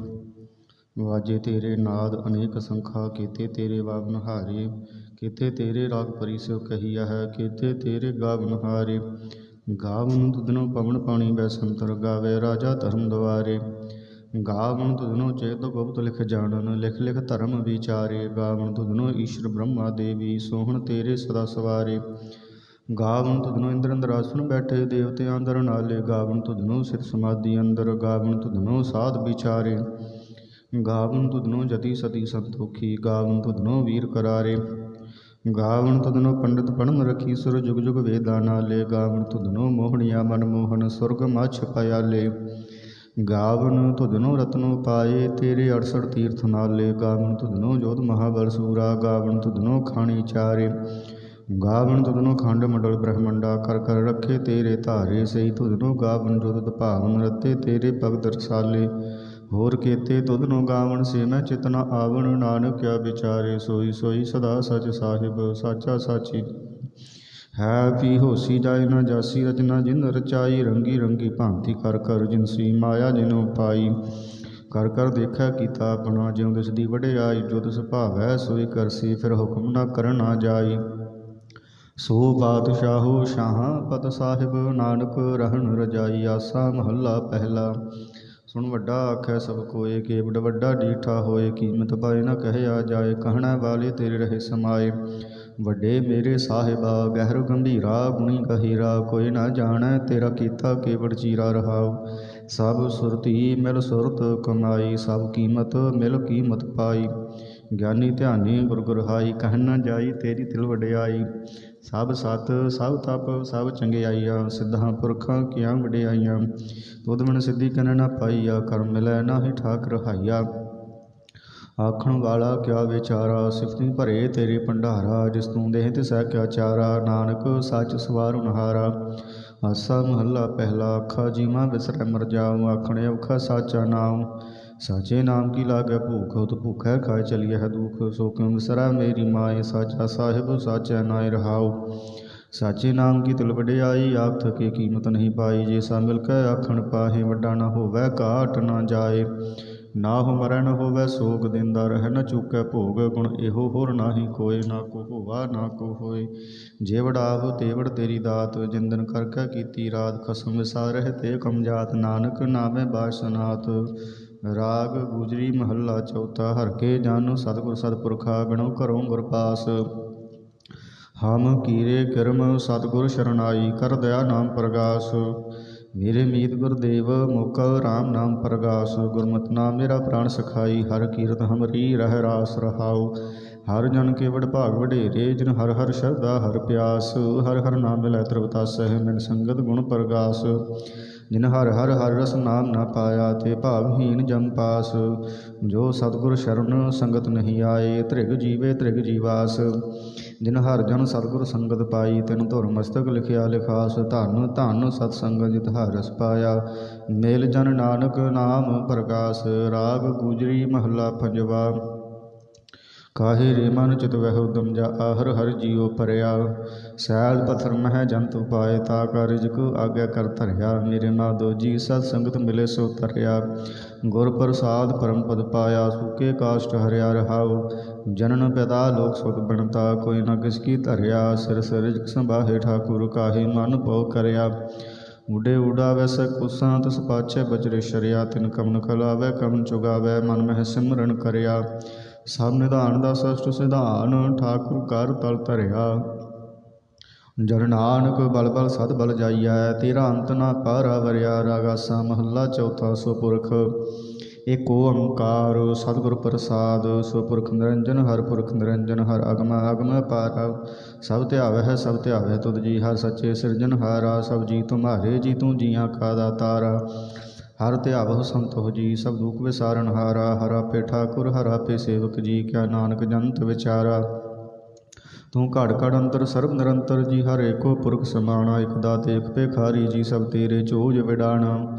ਵਾਜੇ ਤੇਰੇ ਨਾਦ, ਅਨੇਕ ਸੰਖਾ, ਕੀਤੇ ਤੇਰੇ ਵਾਵਨ ਹਾਰੇ ਕੀਤੇ ਤੇਰੇ ਰਾਗ ਪਰਿਸਿਓ ਕਹੀਆ ਹੈ, ਕੀਤੇ ਤੇਰੇ ਗਾਵਨ ਹਾਰੇ ਗਾਵਨ ਤੁਧਨੋ ਪਵਨ ਪਾਣੀ ਬੈਸੰਤਰ ਗਾਵੇ, ਰਾਜਾ ਧਰਮ ਦੁਆਰੇ ਗਾਵਣ ਤੁਧਨੋ ਚੇਤ ਗੁਪਤ ਲਿਖ ਜਾਣਨ, ਲਿਖ ਲਿਖ ਧਰਮ ਵਿਚਾਰੇ। ਗਾਵਣ ਤੁਧਨੋ ਈਸ਼ਰ ਬ੍ਰਹਮਾ ਦੇਵੀ, ਸੋਹਣ ਤੇਰੇ ਸਦਾ ਸਵਾਰੇ। ਗਾਵਣ ਤੁਧਨੋ ਇੰਦਰ ਅੰਦਰਾਸਨ ਬੈਠੇ ਦੇਵਤਿਆਂ ਅੰਦਰ ਨਾਲੇ। ਗਾਵਨ ਤੁਧਨੋ ਸਿਰ ਸਮਾਧੀ ਅੰਦਰ ਗਾਵਣ ਤੁਧਨੋ ਸਾਧ ਵਿਚਾਰੇ। ਗਾਵਨ ਤੁਧਨੋ ਜਤੀ ਸਤੀ ਸੰਤੋਖੀ ਗਾਵਨ ਤੁਧਨੋ ਵੀਰ ਕਰਾਰੇ। ਗਾਵਨ ਤੁਧਨੋ ਪੰਡਤ ਪੜਮ ਰਖੀ, ਸੁਰ ਜੁਗ ਜੁਗ ਵੇਦਾਂ ਨਾਲੇ। ਗਾਵਨ ਤੁਧਨੋ ਮੋਹਣਿਆ ਮਨ ਮੋਹਨ ਸੁਰਗ ਮਛ ਪਿਆਲੇ ਗਾਵਨ ਤੁਧਨੋ ਰਤਨੋ ਪਾਏ, ਤੇਰੇ 68 ਤੀਰਥ ਨਾਲੇ ਗਾਵਨ ਤੁਧਨੋ ਜੋਧ ਮਹਾਬਲ ਸੂਰਾ, ਗਾਵਨ ਤੁਧਨੋ ਖਾਣੀ ਚਾਰੇ। ਗਾਵਨ ਤੁਧਨੋ ਖੰਡ ਮੰਡਲ ਬ੍ਰਹਮੰਡਾ, ਕਰ ਕਰ ਰੱਖੇ ਤੇਰੇ ਧਾਰੇ, ਸਹੀ ਤੁਧਨੋ ਗਾਵਨ ਜੋਤ ਭਾਵਨ ਰਤੇ, ਤੇਰੇ ਭਗਤ ਰਸਾਲੇ। ਹੋਰ ਕੀਤੇ ਤੁਧਨੋ ਗਾਵਣ ਸੇ ਮੈਂ ਚਿਤਨਾ ਆਵਣ, ਨਾਨਕ ਕਿਆ ਵਿਚਾਰੇ, ਸੋਈ ਸੋਈ ਸਦਾ ਸਚ ਸਾਹਿਬ, ਸਾਚਾ ਸਾਚੀ। ਹੈ ਵੀ ਹੋਸੀ ਜਾਏ ਨਾ ਜਾਸੀ ਰਚਨਾ ਜਿਨ ਰਚਾਈ, ਰੰਗੀ ਰੰਗੀ ਭਾਂਤੀ ਕਰ ਕਰ ਜਿਨਸੀ ਮਾਇਆ ਜਿਨੋ ਪਾਈ। ਕਰ ਕਰ ਦੇਖਿਆ ਕੀਤਾ ਆਪਣਾ, ਜਿਉ ਦਿਸਦੀ ਵਡਿਆਈ, ਜੋ ਤਿਸ ਭਾਵੈ ਸੋਈ ਕਰਸੀ ਫਿਰ ਹੁਕਮ ਨਾ ਕਰਨ ਕਰਨਾ ਜਾਈ। ਸੋ ਬਾਦਸ਼ਾਹੋ ਸ਼ਾਹ ਪਤ ਸਾਹਿਬ ਨਾਨਕ ਰਹਿਣ ਰਜਾਈ, ਆਸਾ ਮਹੱਲਾ ਪਹਿਲਾ। ਸੁਣ ਵੱਡਾ ਆਖੈ ਸਭ ਕੋਏ ਕੇ ਕੇਵਡ ਵੱਡਾ ਡੀਠਾ ਹੋਏ, ਕੀਮਤ ਪਾਏ ਨਾ ਕਹਿਆ ਜਾਏ, ਕਹਿਣਾ ਵਾਲੇ ਤੇਰੇ ਰਹੇ ਸਮਾਏ। ਵੱਡੇ ਮੇਰੇ ਸਾਹਿਬਾ, ਗਹਿਰ ਗੰਭੀਰਾ, ਗੁਣੀ ਗਹੀਰਾ, ਕੋਈ ਨਾ ਜਾਣੈ ਤੇਰਾ ਕੀਤਾ ਕੇਵੜ ਚੀਰਾ ਰਹਾਉ। ਸਭ ਸੁਰਤੀ ਮਿਲ ਸੁਰਤ ਕਮਾਈ, ਸਭ ਕੀਮਤ ਮਿਲ ਕੀਮਤ ਪਾਈ। ਗਿਆਨੀ ਧਿਆਨੀ ਗੁਰ ਗੁਰਹਾਈ, ਕਹਿ ਨਾ ਜਾਈ ਤੇਰੀ ਤਿਲ ਵਡਿਆਈ। ਸਭ ਸਤ, ਸਭ ਤਪ, ਸਭ ਚੰਗਿਆਈਆਂ, ਸਿੱਧਾਂ ਪੁਰਖਾਂ ਕੀਆਂ ਵਡਿਆਈਆਂ। ਤੁਧ ਮਨ ਸਿੱਧੀ ਕਨ ਨਾ ਪਾਈਆ, ਕਰਮ ਮਿਲੈ ਨਾਹੀ ਠਾਕ ਰਹਾਈਆ ਆਖਣ ਵਾਲਾ ਕਿਆ ਵਿਚਾਰਾ? ਸਿਫਤੀ ਭਰੇ ਤੇਰੇ ਭੰਡਾਰਾ, ਜਿਸ ਤੂੰ ਦੇਹ ਤਿਸੈ ਕਿਆ ਚਾਰਾ? ਨਾਨਕ, ਸੱਚ ਸਵਾਰ ਉਨਹਾਰਾ। ਆਸਾ ਮਹੱਲਾ ਪਹਿਲਾ ਆਖਾ ਜੀਵਾ ਵਿਸਰੈ ਮਰ ਜਾਉ। ਆਖਣੇ ਔਖਾ ਸਾਚਾ ਨਾਮ ਸਾਚੇ ਨਾਮ ਕੀ ਲਾਗੈ ਭੂਖ? ਉਤ ਭੁਖੈ ਖਾਇ ਚਲੀਐ ਹੈ ਦੁਖ। ਸੋ ਕਿਉ ਵਿਸਰੈ ਮੇਰੀ ਮਾਏ? ਸਾਚਾ ਸਾਹਿਬ, ਸਾਚੈ ਨਾਇ ਰਹਾਉ। ਸਾਚੇ ਨਾਮ ਕੀ ਤਿਲ ਵਡਿਆਈ? ਆਪ ਥਕੇ ਕੀਮਤ ਨਹੀਂ ਪਾਈ। ਜੇ ਸਾ ਮਿਲ ਕੇ ਆਖਣ ਪਾਹੇ, ਵੱਡਾ ਨਾ ਹੋਵੈ, ਘਾਟ ਨਾ ਜਾਏ। ਨਾ ਹੋ ਮਰੈ ਹੋਵੈ ਸੋਗ ਦਿੰਦਾ ਰਹਿ, ਨ ਚੁੱਕੈ ਭੋਗ ਗੁਣ, ਇਹੋ ਹੋਰ ਨਾਹੀ ਕੋਇ, ਨਾ ਕੋ ਹੋਵਾ ਨਾ ਕੋ ਹੋਏ ਜੇ ਤੇਵੜ ਤੇਰੀ ਦਾਤ, ਜਿੰਦਨ ਕਰਕੈ ਕੀਤੀ ਰਾਤ, ਖਸਮ ਵਿਸਾਰਹਿ ਤੇ ਕਮਜਾਤ ਨਾਨਕ ਨਾਮੈ ਬਾਸਨਾਤ ਰਾਗ ਗੁਜਰੀ ਮਹੱਲਾ ਚੌਥਾ, ਹਰ ਕੇ ਜਾਨੋ ਸਤਿਗੁਰ ਸਤਿਪੁਰਖਾ, ਗਣੋ ਘਰੋਂ ਗੁਰ ਪਾਸ। ਹਮ ਕੀਰੇ ਕਰਮ, ਸਤਿਗੁਰ ਸ਼ਰਨਾਈ, ਕਰ ਦਇਆ ਨਾਮ ਪ੍ਰਗਾਸ। ਮੇਰੇ ਮੀਤ ਗੁਰਦੇਵ, ਮੁਕਲ RAM ਨਾਮ ਪ੍ਰਗਾਸ, ਗੁਰਮਤਿ ਨਾਮ ਮੇਰਾ ਪ੍ਰਾਣ ਸਖਾਈ, ਹਰ ਕੀਰਤ ਹਮਰੀ ਰਹਿ ਰਾਸ ਰਹਾਉ। ਹਰ ਜਨ ਕੇ ਭਾਗ ਵਡੇਰੇ, ਜਿਨ ਹਰ ਹਰ ਸ਼ਰਧਾ, ਹਰ ਪਿਆਸ, ਹਰ ਹਰ ਨਾਮ ਮਿਲੈ ਤ੍ਰਿਵਤਾਸਹਿ ਮਨ ਸੰਗਤ ਗੁਣ ਪ੍ਰਗਾਸ। ਜਿਨ ਹਰ ਹਰ ਹਰ ਰਸ ਨਾਮ ਨਾ ਪਾਇਆ, ਤੇ ਭਾਵਹੀਨ ਜਮ ਪਾਸ। ਜੋ ਸਤਿਗੁਰ ਸ਼ਰਨ ਸੰਗਤ ਨਹੀਂ ਆਏ, ਤ੍ਰਿਗ ਜੀਵੇ ਤ੍ਰਿਗ ਜੀਵਾਸ। ਜਿਨ ਹਰ ਜਨ ਸਤਿਗੁਰ ਸੰਗਤ ਪਾਈ, ਤਿਨ ਧੁਰ ਮਸਤਕ ਲਿਖਿਆ, ਲਿਖਾਸ ਧਨ ਧਨ ਸਤ ਸੰਗਤ ਜਿਤ ਹਰ ਰਸ ਪਾਇਆ ਮੇਲ ਜਨ ਨਾਨਕ ਨਾਮ ਪ੍ਰਕਾਸ਼, ਰਾਗ ਗੁਜਰੀ ਮਹੱਲਾ ਪੰਜਵਾ। ਕਾਹੇ ਰੇ ਮਨ ਚਿਤ ਵਹਿ ਉਦਮ ਜਾ, ਆਹਰ ਹਰ ਜੀਉ ਪਰਿਆ। ਸੈਲ ਪਥਰ ਮਹਿ ਜੰਤ ਉਪਾਏ ਤਾ ਕਾ ਰਿਜਕ ਆਗਿਆ ਕਰ ਧਰਿਆ। ਮੇਰੇ ਮਾਧੋ ਜੀ ਸਤ ਸੰਗਤ ਮਿਲੇ ਸੋ ਤਰਿਆ। ਗੁਰ ਪ੍ਰਸਾਦ ਪਰਮ ਪਦ ਪਾਇਆ, ਸੁਕੇ ਕਾਸ਼ਟ ਹਰਿਆ ਰਹਾਉ। ਜਨਨ ਪਿਤਾ ਲੋਕ ਸੁਖ ਬਣਤਾ, ਕੋਈ ਨਾ ਕਿਸ ਕੀ ਧਰਿਆ, ਸਿਰ ਸਿਰ ਰਿਜਕ ਸੰਭਾਹੇ ਠਾਕੁਰ ਕਾਹੇ ਮਨ ਪਉ ਕਰਿਆ। ਉਡੇ ਉਡਾਵੈ ਸ ਕੁਸਾਂ, ਤਸ ਪਾਛੈ ਬਜਰੇ ਸ਼ਰਿਆ, ਤਿਨ ਕਮਨ ਖਲਾਵੈ, ਕਮਨ ਚੁਗਾਵੈ, ਮਨ ਮਹਿ ਸਿਮਰਨ ਕਰਿਆ। ਸਭ ਨਿਧਾਨ ਦਾ ਸਸ਼ਟ ਸਿਧਾਨ, ਠਾਕੁਰ ਕਰ ਤਲ ਧਰਿਆ। ਜਨ ਨਾਨਕ ਬਲ ਬਲ ਸਦ ਬਲ ਜਾਈਐ, ਤੇਰਾ ਅੰਤ ਨਾ ਪਾਰਾ ਵਰਿਆ, ਰਾਗਾਸਾ ਮਹੱਲਾ ਚੌਥਾ ਸੋ ਪੁਰਖ ਏਕ ਓੰਕਾਰ, ਸਤਿਗੁਰ ਪ੍ਰਸਾਦ ਸੋ ਨਿਰੰਜਨ, ਹਰ ਪੁਰਖ ਨਿਰੰਜਨ, ਹਰ ਅਗਮ ਅਗਮ ਪਾਰਾ। ਸਭ ਧਿਆਵੈ ਸਭ ਧਿਆਵੈ ਤੁਧ ਜੀ, ਹਰ ਸੱਚੇ ਸਿਰਜਨਹਾਰਾ ਸਭ ਜੀ ਤੁਮਾਰੇ, ਜੀ ਤੂੰ ਜੀਆਂ ਕਾ ਦਾਤਾਰਾ ਹਰ ਧਿਆਵਹੁ ਸੰਤੋਖ ਜੀ, ਸਭ ਦੁਖ ਵਿਸਾਰਨ ਹਾਰਾ। ਹਰਾ ਪੇ ਠਾਕੁਰ, ਹਰਾ ਪੇ ਸੇਵਕ ਜੀ, ਕਿਆ ਨਾਨਕ ਜੰਤ ਵਿਚਾਰਾ। ਤੂੰ ਘੜ ਘੜ ਅੰਤਰ, ਸਰਬ ਨਿਰੰਤਰ ਜੀ, ਹਰ ਏਕੋ ਪੁਰਖ ਸਮਾਣਾ। ਇਕ ਦਾਤੇ, ਇਕ ਭੇਖਾਰੀ ਜੀ, ਸਭ ਤੇਰੇ ਚੋਜ ਵਿਡਾਣਾ।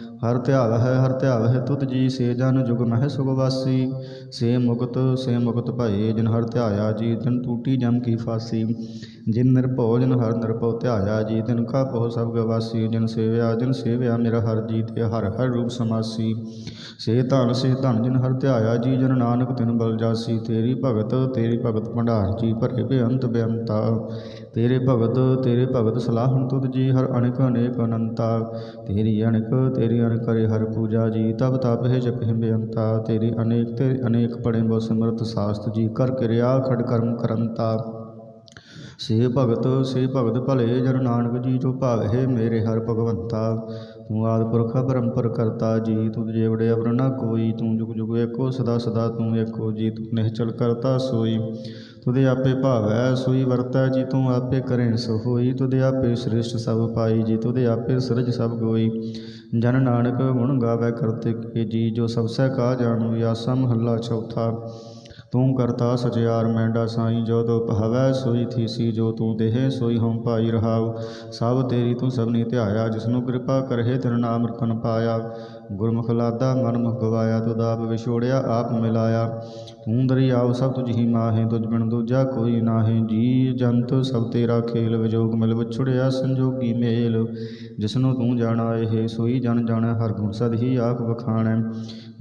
ਹਰ ਧਿਆਵ ਹੈ, ਹਰ ਧਿਆਵ ਹੈ ਤੁਧ ਜੀ, ਸੇ ਜਨ ਜੁਗ ਮਹਿ ਸੁਖ ਵਾਸੀ। ਸੇ ਮੁਕਤ ਸੇ ਮੁਕਤ ਭਏ ਜਿਨ ਹਰ ਧਿਆਇਆ ਜੀ, ਤਿਨ ਟੂਟੀ ਜਮ ਕੀ ਫਾਸੀ। ਜਿਨ ਨਿਰਭਉ, ਜਿਨ ਹਰ ਨਿਰਭਉ ਧਿਆਇਆ ਜੀ, ਤਿਨ ਕਾ ਪਹੁ ਸਭ ਗਵਾਸੀ। ਜਿਨ ਸੇਵਿਆ ਜਿਨ ਸੇਵਿਆ ਮੇਰਾ ਹਰ ਜੀ, ਤੇ ਹਰ ਹਰ ਰੂਪ ਸਮਾਸੀ। ਸੇ ਧਨ ਸੇ ਧਨ, ਜਿਨ ਹਰ ਧਿਆਇਆ ਜੀ, ਜਨ ਨਾਨਕ ਤਿਨ ਬਲ ਜਾਸੀ। ਤੇਰੀ ਭਗਤ ਤੇਰੀ ਭਗਤ ਭੰਡਾਰ ਜੀ, ਭਰੇ ਬੇਅੰਤ ਬੇਅੰਤਾ। ਤੇਰੇ ਭਗਤ ਤੇਰੇ ਭਗਤ ਸਲਾਹਣ ਤੁਧ ਜੀ, ਹਰ ਅਨੇਕ ਅਨੇਕ ਅਨੰਤਾ। ਤੇਰੀ ਅਣਕ ਤੇਰੀ ਅਣਕ ਕਰੇ ਹਰ ਪੂਜਾ ਜੀ, ਤਬ ਤਪ ਹੈ ਜਪਹਿ ਬੇਅੰਤਾ। ਤੇਰੀ ਅਨੇਕ ਤੇ ਅਨੇਕ ਪੜੇ ਬੋ ਸਿਮਰਤ ਸਾਸਤ ਜੀ, ਕਰ ਕਿਰਿਆ ਖੜ ਕਰਮ ਕਰੰਤਾ। ਸੇ ਭਗਤ ਸੇ ਭਗਤ ਭਲੇ, ਜਨ ਨਾਨਕ ਜੀ, ਜੋ ਭਾਵਹਿ ਮੇਰੇ ਹਰ ਭਗਵੰਤਾ। ਤੂੰ ਆਦਿ ਪੁਰਖ, ਪਰੰਪਰ ਕਰਤਾ ਜੀ ਤੂੰ ਜੇਵੜੇ ਅਵਰ ਨਾ ਕੋਈ। ਤੂੰ ਜੁਗ ਜੁਗ ਏਕੋ, ਸਦਾ ਸਦਾ ਤੂੰ ਏਕੋ ਜੀ, ਤੂੰ ਨਿਹਚਲ ਕਰਤਾ ਸੋਈ। ਤੁਦੇ ਆਪੇ ਭਾਵੈ, ਸੋਈ ਵਰਤੈ, ਜੀ ਤੂੰ ਆਪੇ ਕਰੇ ਸੋ ਹੋਈ। ਤੁਦੇ ਆਪੇ ਸ੍ਰਿਸ਼ਟ ਸਭ ਪਾਈ, ਜੀ ਤੁਦੇ ਆਪੇ ਸਿਰਜ ਸਭ ਕੋਈ ਜਨ ਨਾਨਕ ਗੁਣ ਗਾਵੇ ਕਰਤੇ ਕੇ ਜੀ, ਜੋ ਸਭ ਸਹਿ ਕਾ ਜਾਣੂ ਆਸਾ ਮਹੱਲਾ ਚੌਥਾ। ਤੂੰ ਕਰਤਾ ਸਚਿਆਰ ਮੈਂਡਾ ਸਾਈ, ਜੋ ਤੋ ਭਾਵੈ, ਸੋਈ ਥੀਸੀ, ਜੋ ਤੂੰ ਦੇਹ, ਸੋਈ ਹਉ ਭਾਈ ਰਹਾਉ। ਸਭ ਤੇਰੀ ਤੂੰ ਸਭਨੀ ਧਿਆਇਆ, ਜਿਸਨੂੰ ਕਿਰਪਾ ਕਰਹਿ ਤੇਰਾ ਨਾਮ ਰਤਨ ਪਾਇਆ। ਗੁਰਮੁਖ ਲਾਦਾ, ਮਨ ਗਵਾਇਆ, ਤੁਧ ਆਪ ਵਿਛੋੜਿਆ, ਆਪ ਮਿਲਾਇਆ। ਤੂੰ ਦਰੀ ਦਰਿਆਵ ਸਭ ਤੁਝ ਹੀ ਮਾਹੇ, ਤੁਝ ਬਿਨ ਦੂਜਾ ਕੋਈ ਨਾਹੇ। ਜੀ ਜੰਤ, ਸਭ ਤੇਰਾ ਖੇਲ, ਵਿਜੋਗ ਮਿਲ ਵਿਛੜਿਆ, ਸੰਜੋਗੀ ਮੇਲ। ਜਿਸਨੂੰ ਤੂੰ ਜਾਣਾ, ਇਹ ਸੋਈ ਜਨ ਜਾਣੈ ਹਰ ਗੁਣ ਸਦ ਹੀ ਆਪ ਵਖਾਣੈ।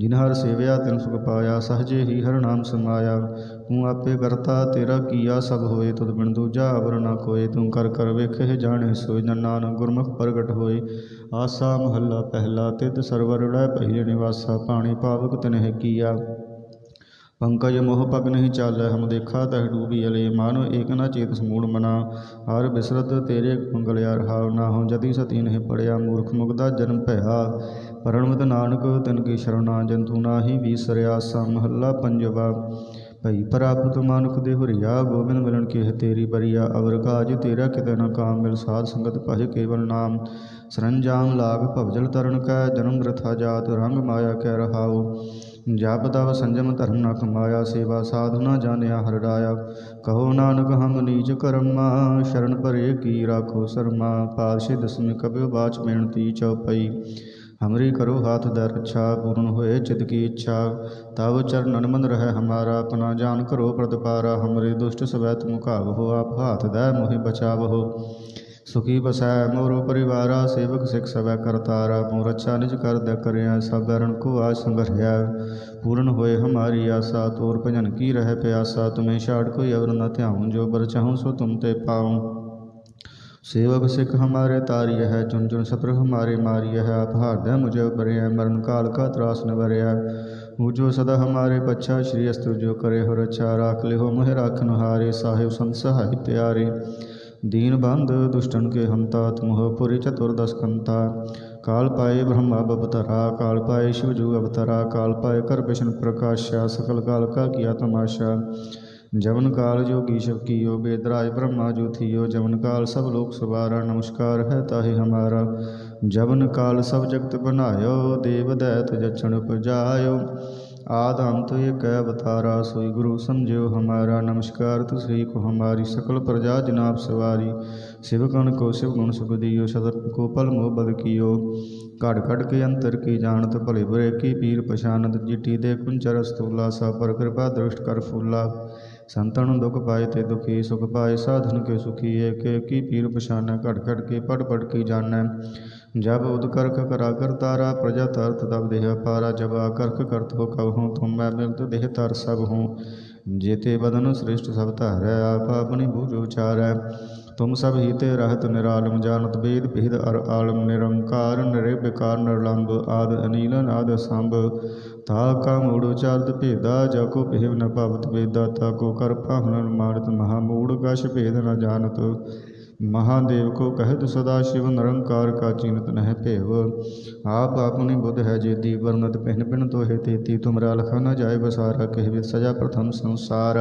ਜਿਨ ਹਰ ਸੇਵਿਆ ਤਿਨ ਸੁਖ ਪਾਇਆ ਸਹਜੇ ਹੀ ਹਰ ਨਾਮ ਸਮਾਇਆ। ਤੂੰ ਆਪੇ ਕਰਤਾ, ਤੇਰਾ ਕੀਆ ਸਭ ਹੋਏ, ਤੁਧ ਬਿਨ ਦੂਜਾ ਅਵਰ ਨਾ ਕੋਏ। ਤੂੰ ਕਰ ਕਰ ਵੇਖੇ ਜਾਣੇ ਸੋਈ ਨਾਨਕ ਗੁਰਮੁਖ ਪ੍ਰਗਟ ਹੋਏ। ਆਸਾ ਮਹੱਲਾ ਪਹਿਲਾ ਤਿਤ ਸਰਵਰ ਉੜੈ ਪਹਿਲੇ ਨਿਵਾਸਾ, ਪਾਣੀ ਪਾਵਕ ਤਿਨਹਿ ਕੀਆ। ਪੰਕਜ ਮੋਹ ਪਗ ਨਹੀਂ ਚਾਲੈ, ਹਮ ਦੇਖਾ ਤਹ ਡੂਬੀ ਅਲੇ। ਮਾਨੋ ਏਕ ਨਾ ਚੇਤ ਸਮੂੜ ਮਨਾ, ਹਰ ਬਿਸਰਤ ਤੇਰੇ ਮੰਗਲਿਆ ਰਹਾਉ ਨਾ ਹੋ ਜਦੀ ਸਤੀ ਨਹੀਂ ਪੜਿਆ, ਮੂਰਖ ਮੁਗਦਾ ਜਨਮ ਭਇਆ। ਪਰਣਮਤ ਨਾਨਕ, ਤਿਨ ਕੀ ਸ਼ਰਣਾ, ਜੰਤੂ ਨਾਹੀ ਵੀਸਰਿਆ ਸਾ ਮਹੱਲਾ ਪੰਜਵਾ। ਭਈ ਪ੍ਰਾਪਤ ਮਾਨੁਖ ਦੇ ਹੁਰਿਆ, ਗੋਬਿੰਦ ਮਿਲਣ ਕੇ ਤੇਰੀ ਬਰੀਆ। ਅਵਰ ਕਾਜ ਤੇਰਾ ਕਿਤੇ ਨਾ ਕਾਮ, ਮਿਲ ਸਾਧ ਸੰਗਤ ਭਾਇ ਕੇਵਲ ਨਾਮ। ਸਰੰਜਾਮ ਲਾਗ ਭਵਜਲ ਤਰਨ ਕੈ, ਜਨਮ ਰਥਾ ਜਾਤ ਰੰਗ ਮਾਇਆ ਕੈ ਰਹਾਉ। ਜਪ ਤਵ ਸੰਜਮ ਧਰਮ ਨ ਕਮਾਇਆ ਸੇਵਾ ਸਾਧਨਾ ਜਾਣਿਆ ਹਰ ਰਾਇਆ। ਕਹੋ ਨਾਨਕ ਹਮ ਨੀਚ ਕਰਮਾ, ਸ਼ਰਨ ਪਰੇ ਕੀ ਰਾਖੋ ਸਰਮਾ। ਪਾਤਸ਼ਾਹ ਦਸਮੀ ਕਬਿਓ ਬਾਚ ਬੇਨਤੀ ਚਉਪਈ। ਹਮਰੀ ਕਰੋ ਹਾਥ ਦਰ ਰੱਛਾ, ਪੂਰਨ ਹੋਏ ਚਿਤ ਕੀ ਇੱਛਾ। ਤਵ ਚਰਨਨ ਮਨ ਰਹਿ ਹਮਾਰਾ, ਆਪਣਾ ਜਾਨ ਕਰੋ ਪ੍ਰਤਪਾਰਾ। ਹਮਰੇ ਦੁਸ਼ਟ ਸਵੈ ਤੁਮ ਹੋ ਆਪ ਹਾਥ ਦੈ ਮੋਹਿ ਬਚਾਵਹੋ। ਸੁਖੀ ਬਸੈ ਮੋਰੋ ਪਰਿਵਾਰਾ, ਸੇਵਕ ਸਿਖ ਸਭੈ ਕਰਤਾਰਾ ਮੋਰ ਅੱਛਾ ਨਿਜ ਕਰ ਦ ਕਰਿਆ, ਸਭ ਰਣ ਕੋ ਆਜ ਸੰਗਰਿਆ। ਪੂਰਨ ਹੋਏ ਹਮਾਰੀ ਆਸਾ, ਤੋਰ ਭਜਨ ਕੀ ਰਹਿ ਪਿਆਸਾ, ਤੁਮੇ ਛਾੜ ਕੋਈ ਅਵਰ ਨ ਧਿਆਉ ਜੋ ਬਰ ਚਾਹੂ ਸੋ ਤੁਮ ਤੇ ਪਾਉ ਸੇਵਕ ਸਿੱਖ ਹਮਾਰੇ ਤਾਰਿਯ ਹੈ ਜੁਨ ਜੁਨ ਸਤਰ ਹਮਾਰੇ ਮਾਰਿਯ ਹੈ, ਆਪ ਹਾਰਦੈ ਮੁਝੇ ਉਪਰਿਆ ਮਰਨ ਕਾਲ ਕਾ ਤਰਾਸ ਨਿਵਰਿਆ ਹੂਜੋ ਸਦਾ ਹਮਾਰੇ ਪੱਛਾ, ਸ਼੍ਰੀ ਅਸਤੁ ਜੋ ਕਰੇ ਹੋ ਰਛਾ ਰਾਖ ਲਿਓ ਮੋਹਿ ਰਾਖਨ ਹਾਰੇ ਸਾਹਿਬ ਸੰਤ ਸਹਾਈ ਪਿਆਰੇ। दीन बंध दुष्टन के हंता तुम हो पुरी चतुर्दश कंता काल पाए ब्रह्मा अवतरा काल पाए शिव जू अवतरा काल पाए कर विष्णु प्रकाशा सकल काल का किया तमाशा जवन काल जोगी शिव कियो बेदराज ब्रह्मा जो थियो जवन काल सब लोक सवारा नमस्कार है ताहि हमारा जवन काल सब जगत बनायो देव दैत जक्षण उपजायो आद अंत एक अवतारा सोई गुरु समझो हमारा नमस्कार तुश्री को हमारी सकल प्रजा जनाब सवारी शिव गण को शिव गुण सुख दियो सदर को पल मोह बद कियो घड़ घड़ के अंतर की जानत भले बुरे की पीर पछानत जिटी दे कुंचर स्थूला सा पर कृपा दृष्ट कर फूला ਸੰਤਨ ਦੁਖ ਪਾਏ ਤੇ ਦੁਖੀ ਸੁਖ ਪਾਏ ਸਾਧਨ ਕੇ ਸੁਖੀ ਏਕ ਕੀ ਪੀਰ ਪਛਾਨੈ ਘਟ ਘਟ ਕੇ ਪੜ ਪੜ ਕੀ ਜਾਣੈ ਜਬ ਉਦ ਕਰਖ ਕਰਾ ਕਰ ਤਾਰਾ ਪ੍ਰਜਾ ਤਰਤ ਤਬ ਦੇਹ ਪਾਰਾ ਜਬ ਆਕਰਖ ਕਰਤ ਹੋ ਕਬ ਹੂੰ ਤੁਮ ਮੈਂ ਮਿਲਤ ਦੇਹ ਤਰ ਸਭ ਹੂੰ जेते बदन श्रेष्ठ सब धारै आप अपनी बूझ उचारै तुम सब ही ते रहत निरालम जानत वेद भेद अर आलम निरंकार निरविकार निरलंब आद अनिल नाद संभ ता का मूढ़ चारत भेदा जाको भेव न पावत वेदा ताको कर पाहुन मारत महामूढ़ कश भेद न जानत महादेव ਮਹਾਦੇਵ ਕੋ ਕਹਿਤ ਸਦਾ ਸ਼ਿਵ ਨਰੰਕਾਰ ਕਾ ਚਿੰਤ ਨਹਿ ਭੇਵ। ਆਪ ਆਪਨੇ ਬੁੱਧ ਹੈ ਜੇਦੀ ਵਰਨਤ ਪਹਿਨ ਪਿਨ ਤੋਹੇ ਤੇਤੀ ਤੁਮਰਾ ਲਖਾ ਨਾ ਜਾਏ ਬਸਾਰਾ ਕਹਿਵੇ ਸਜਾ ਪ੍ਰਥਮ ਸੰਸਾਰ।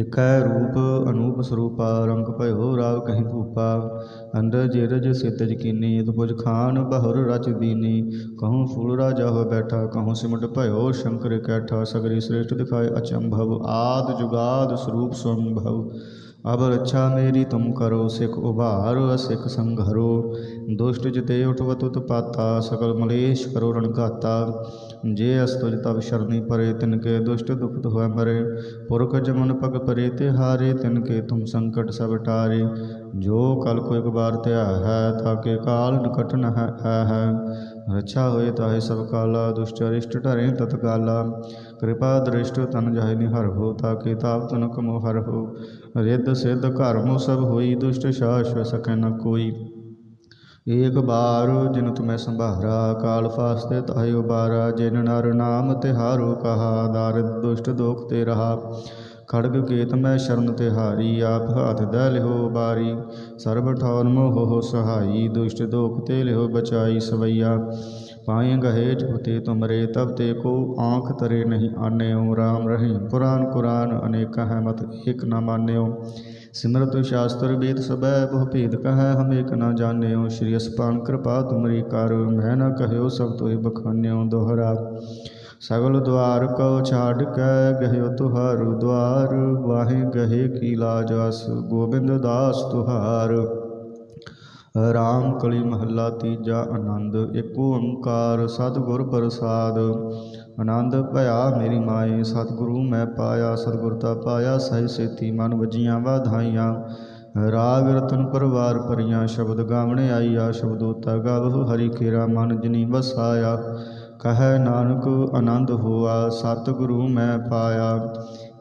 ਇਕੈ ਰੂਪ ਅਨੂਪ ਸਰੂਪਾ, ਰੰਗ ਭਇਓ ਰਾਵ ਕਹੀਂ ਭੂਪਾ। ਅੰਦਰ ਜਿਰਜ ਸਿਤਜ ਕੀਨੀ ਤੁਜ ਖਾਨ ਬਹੁਰ ਰਚ ਦੀਨੀ। ਕਹਉ ਫੂਲ ਰਾਜਾ ਹੋ ਬੈਠਾ ਕਹਉ ਸਿਮਟ ਭਇਓ ਸ਼ੰਕਰ ਕੈਠਾ। ਸਗਰੀ ਸ੍ਰੇਸ਼ਟ ਦਿਖਾਏ ਅਚੰਭਵ, ਆਦ ਜੁਗਾਦ ਸਰੂਪ ਸੰਭਵ। ਅਬ ਰੱਛਾ ਮੇਰੀ ਤੁਮ ਕਰੋ, ਸਿਖ ਉਭਾਰ ਅਸਿਖ ਸੰਘਰੋ। ਦੁਸ਼ਟ ਜਿਤੇ ਉਠਵਤ ਉਤਪਾਤਾ, ਸਕਲ ਮਲੇਸ਼ ਕਰੋ ਰਣਘਾਤਾ ਜੇ ਅਸਤੁਜ ਤਬ ਸ਼ਰਨੀ ਪਰੇ ਤਿਨ ਕੇ ਦੁਸ਼ਟ ਦੁਖਤ ਹੋਇ ਮਰੇ। ਪੁਰਖ ਜਮਨ ਪਗ ਪਰੇ ਤੇ ਹਾਰੇ ਤਿਨ ਕੇ ਤੁਮ ਸੰਕਟ ਸਭ ਟਾਰੇ। ਜੋ ਕਲ ਕੋ ਇੱਕ ਬਾਰ ਧਿਆ ਹੈ, ਤਾਕੇ ਕਾਲ ਨਿਕਟ ਨ ਹੈ ਹੈ ਰੱਛਾ ਹੋਏ ਤਾਹੇ ਸਭ ਕਾਲਾ, ਦੁਸ਼ਟ ਅਰਿਸ਼ਟ ਢਰੇ ਤਤਕਾਲਾ ਕਿਰਪਾ ਦ੍ਰਿਸ਼ਟ ਤਨ ਜਾਹਿ ਨਿਹਰ ਹੋ ਤਾ ਕੇ ਤਾਪ ਤਨ ਕਮੋ ਹਰ ਹੋ ਰਿੱਧ ਸਿੱਧ ਘਰਮੁ ਸਭ ਹੋਈ, ਦੁਸ਼ਟ ਸ਼ਾਸ ਸਕੈ ਨ ਕੋਈ। ਏਕ ਬਾਰ ਜਿਨ ਤੁਮੈ ਸੰਭਾਰਾ, ਕਾਲ ਫਾਸਤੇ ਤਾਹਿ ਬਾਰਾ ਜਿਨ ਨਰ ਨਾਮ ਤਿਹਾਰੋ ਕਹਾ, ਦਾਰਿਦ ਦੁਸ਼ਟ ਦੋਖ ਤੇ ਰਹਾ। ਖੜਗ ਕੇਤ ਮੈਂ ਸ਼ਰਨ ਤਿਹਾਰੀ, ਆਪ ਹੱਥ ਦੈ ਲਿਹੋ ਬਾਰੀ। ਸਰਬ ਠੌਰ ਮੋਹ ਸਹਾਈ, ਦੁਸ਼ਟ ਦੋਖ ਤੇ ਲਿਹੋ ਬਚਾਈ ਸਵਈਆ। ਪਾਏ ਗਏ ਜੁਤੇ ਤੁਮਰੇ ਤਬ ਤੇ ਕੋ ਆਂਖ ਤਰੇ ਨਹੀਂ ਆਨਿਓ RAM ਰਹੀਮ ਪੁਰਾਨ ਕੁਰਾਨ ਅਨੇਕ ਹੈ, ਮਤ ਏਕ ਨ ਮਾਨਿਓ ਸਿਮਰਤੁ ਸ਼ਾਸਤਰ ਵੇਦ ਸਬੈ, ਬਹੁ ਭੇਦ ਕਹੈ, ਹਮ ਏਕ ਨ ਜਾਣਿਓ ਸ਼੍ਰੀ ਅਸਪਾਨ ਕਿਰਪਾ ਤੁਮਰੀ ਕਰ, ਮੈਂ ਨ ਕਹਿਓ ਸਭ ਤੋਹਿ ਬਖਾਨਿਓ ਦੋਹਰਾ। ਸਗਲ ਦੁਆਰ ਕਉ ਛਾੜ ਕੈ, ਗਹਿਓ ਤੁਹਾਰੂ। ਦੁਆਰ ਵਾਹੇ ਗਹੇ ਕੀ ਲਾਜ ਅਸ ਗੋਬਿੰਦ ਦਾਸ ਤੁਹਾਰ। ਰਾਮ ਕਲੀ ਮਹੱਲਾ ਤੀਜਾ ਆਨੰਦ ਇੱਕ ਓੰਕਾਰ ਸਤਿਗੁਰ ਪ੍ਰਸਾਦ। ਆਨੰਦ, ਭਇਆ ਮੇਰੀ ਮਾਏ, ਸਤਿਗੁਰੂ ਮੈਂ ਪਾਇਆ, ਸਤਿਗੁਰ ਤਾ ਪਾਇਆ, ਸਹਿ ਸੇਤੀ ਮਨ ਵਜੀਆਂ ਵਾਧਾਈਆਂ। ਰਾਗ ਰਤਨ ਪਰਵਾਰ ਭਰੀਆਂ, ਸ਼ਬਦ ਗਾਵਣੇ ਆਈਆ, ਸ਼ਬਦੋਤਾ ਗਾਵਹੁ ਹਰੀ ਖੇਰਾ, ਮਨ ਜਿਨੀ ਵਸਾਇਆ। ਕਹੈ ਨਾਨਕ, ਆਨੰਦ ਹੋਆ, ਸਤਿਗੁਰੂ ਮੈਂ ਪਾਇਆ।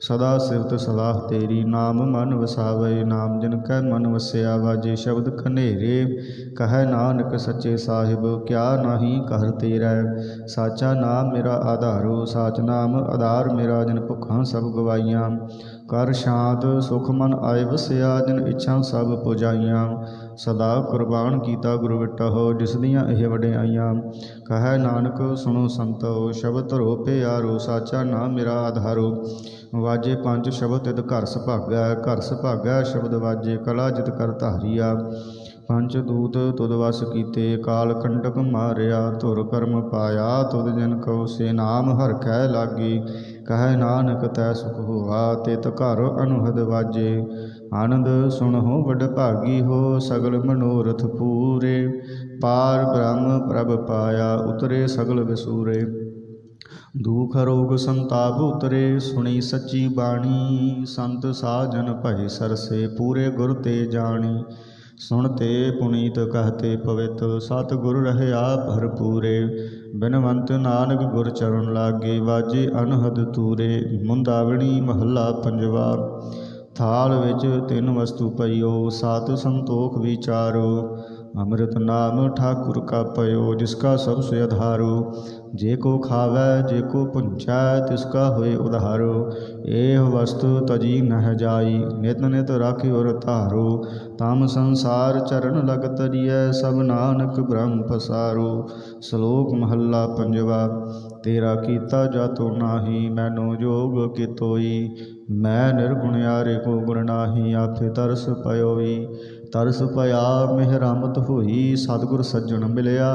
ਸਦਾ ਸਿਫਤ ਸਲਾਹ ਤੇਰੀ, ਨਾਮ ਮਨ ਵਸਾਵੇ, ਨਾਮ ਜਿਨ ਕੈ ਮਨ ਵਸਿਆ, ਵਾਜੇ ਸ਼ਬਦ ਖਨੇਰੇ, ਕਹੈ ਨਾਨਕ ਸੱਚੇ ਸਾਹਿਬ, ਕਿਆ ਨਾਹੀ ਘਰ ਤੇਰਾ, ਸਾਚਾ ਨਾਮ ਮੇਰਾ ਆਧਾਰੋ, ਸਾਚ ਨਾਮ ਆਧਾਰ ਮੇਰਾ ਜਿਨ ਭੁੱਖਾਂ ਸਭ ਗਵਾਈਆਂ, ਕਰ ਸ਼ਾਂਤ ਸੁਖ ਮਨ ਆਏ ਵਸਿਆ, ਜਿਨ ਇੱਛਾ ਸਭ ਪੁਜਾਈਆਂ, ਸਦਾ ਕੁਰਬਾਨ ਕੀਤਾ ਗੁਰੂ ਵਿਟਹੁ, ਜਿਸ ਦੀਆਂ ਇਹ ਵਡਿਆਈਆਂ ਕਹੈ ਨਾਨਕ ਸੁਣੋ ਸੰਤੋ ਸ਼ਬਦ ਧਰੋ ਪਿਆਰੋ, ਸਾਚਾ ਨਾਮ ਮੇਰਾ ਆਧਾਰੋ ਵਾਜੇ ਪੰਜ ਸ਼ਬਦ ਤਿਤ ਘਰ ਸੁਭਾਗੈ ਘਰ ਸੁਭਾਗੈ ਸ਼ਬਦ ਵਾਜੇ ਕਲਾ ਜਿਤ ਕਰ ਧਾਰੀਆ। ਪੰਜ ਦੂਤ ਤੁਦ ਵਸ ਕੀਤੇ, ਕਾਲ ਕੰਟਕ ਮਾਰਿਆ, ਧੁਰ ਕਰਮ ਪਾਇਆ ਤੁਦ ਜਨ ਕਉ ਸੇ ਨਾਮ ਹਰ ਹਰਖੈ ਲਾਗੀ। ਕਹੈ ਨਾਨਕ ਤੈ ਸੁਖ ਹੋਆ, ਤਿਤ ਘਰ ਅਨੁਹਦ ਵਾਜੇ। ਆਨੰਦ ਸੁਣਹੁ ਵਡ ਭਾਗੀ ਹੋ, ਸਗਲ ਮਨੋਰਥ ਪੂਰੇ। ਪਾਰ ਬ੍ਰਹਮ ਪ੍ਰਭ ਪਾਇਆ, ਉਤਰੇ ਸਗਲ ਵਿਸੂਰੇ। ਦੁਖ ਰੋਗ ਸੰਤਾਪ ਉਤਰੇ, ਸੁਣੀ ਸੱਚੀ ਬਾਣੀ। ਸੰਤ ਸਾਜਨ ਭਏ ਸਰਸੇ, ਪੂਰੇ ਗੁਰ ਤੇ ਜਾਣੀ। ਸੁਣਤੇ ਪੁਨੀਤ ਕਹਤੇ ਪਵਿੱਤ ਸਤ ਗੁਰ ਰਹਿਆ ਭਰਪੂਰੇ। ਬਿਨਵੰਤ ਨਾਨਕ ਗੁਰ ਚਰਨ ਲਾਗੇ, ਵਾਜੇ ਅਨਹਦ ਤੂਰੇ। ਮੁੰਦਾਵਣੀ ਮਹੱਲਾ ਪੰਜਵਾ, ਥਾਲ ਵਿੱਚ ਤਿੰਨ ਵਸਤੂ ਪਈਓ, ਸਤ ਸੰਤੋਖ ਵਿਚਾਰੋ। ਅੰਮ੍ਰਿਤ ਨਾਮ ਠਾਕੁਰ ਕਾ ਪਇਓ, ਜਿਸ ਕਾ ਸਭ ਸੇ ਆਧਾਰੋ ਜੇ ਕੋ ਖਾਵੈ, ਜੇ ਕੋ ਪੁੰਚੈ ਤਿਸ ਕਾ ਹੋਏ ਉਧਾਰੋ। ਇਹ ਵਸਤੂ ਤਜੀ ਨਹਿ ਜਾਈ, ਨਿਤ ਨਿਤ ਰਾਖਿ ਔਰ ਧਾਰੋ। ਤਮ ਸੰਸਾਰ ਚਰਨ ਲਗ ਤਰੀਐ ਸਭ ਨਾਨਕ ਬ੍ਰਹਮ ਪਸਾਰੋ। ਸ਼ਲੋਕ ਮਹੱਲਾ ਪੰਜਵਾ, ਤੇਰਾ ਕੀਤਾ ਜਾਤੋ ਨਾਹੀ, ਮੈਨੋ ਜੋਗ ਕਿਤੋਈ। ਮੈਂ ਨਿਰਗੁਣਿਆਰੇ ਕੋ ਗੁਣ ਨਾਹੀ ਆਖੇ ਤਰਸ ਪਇਓਈ। ਤਰਸ ਪਿਆ, ਮਿਹਰਮਤ ਹੋਈ, ਸਤਿਗੁਰ ਸੱਜਣ ਮਿਲਿਆ।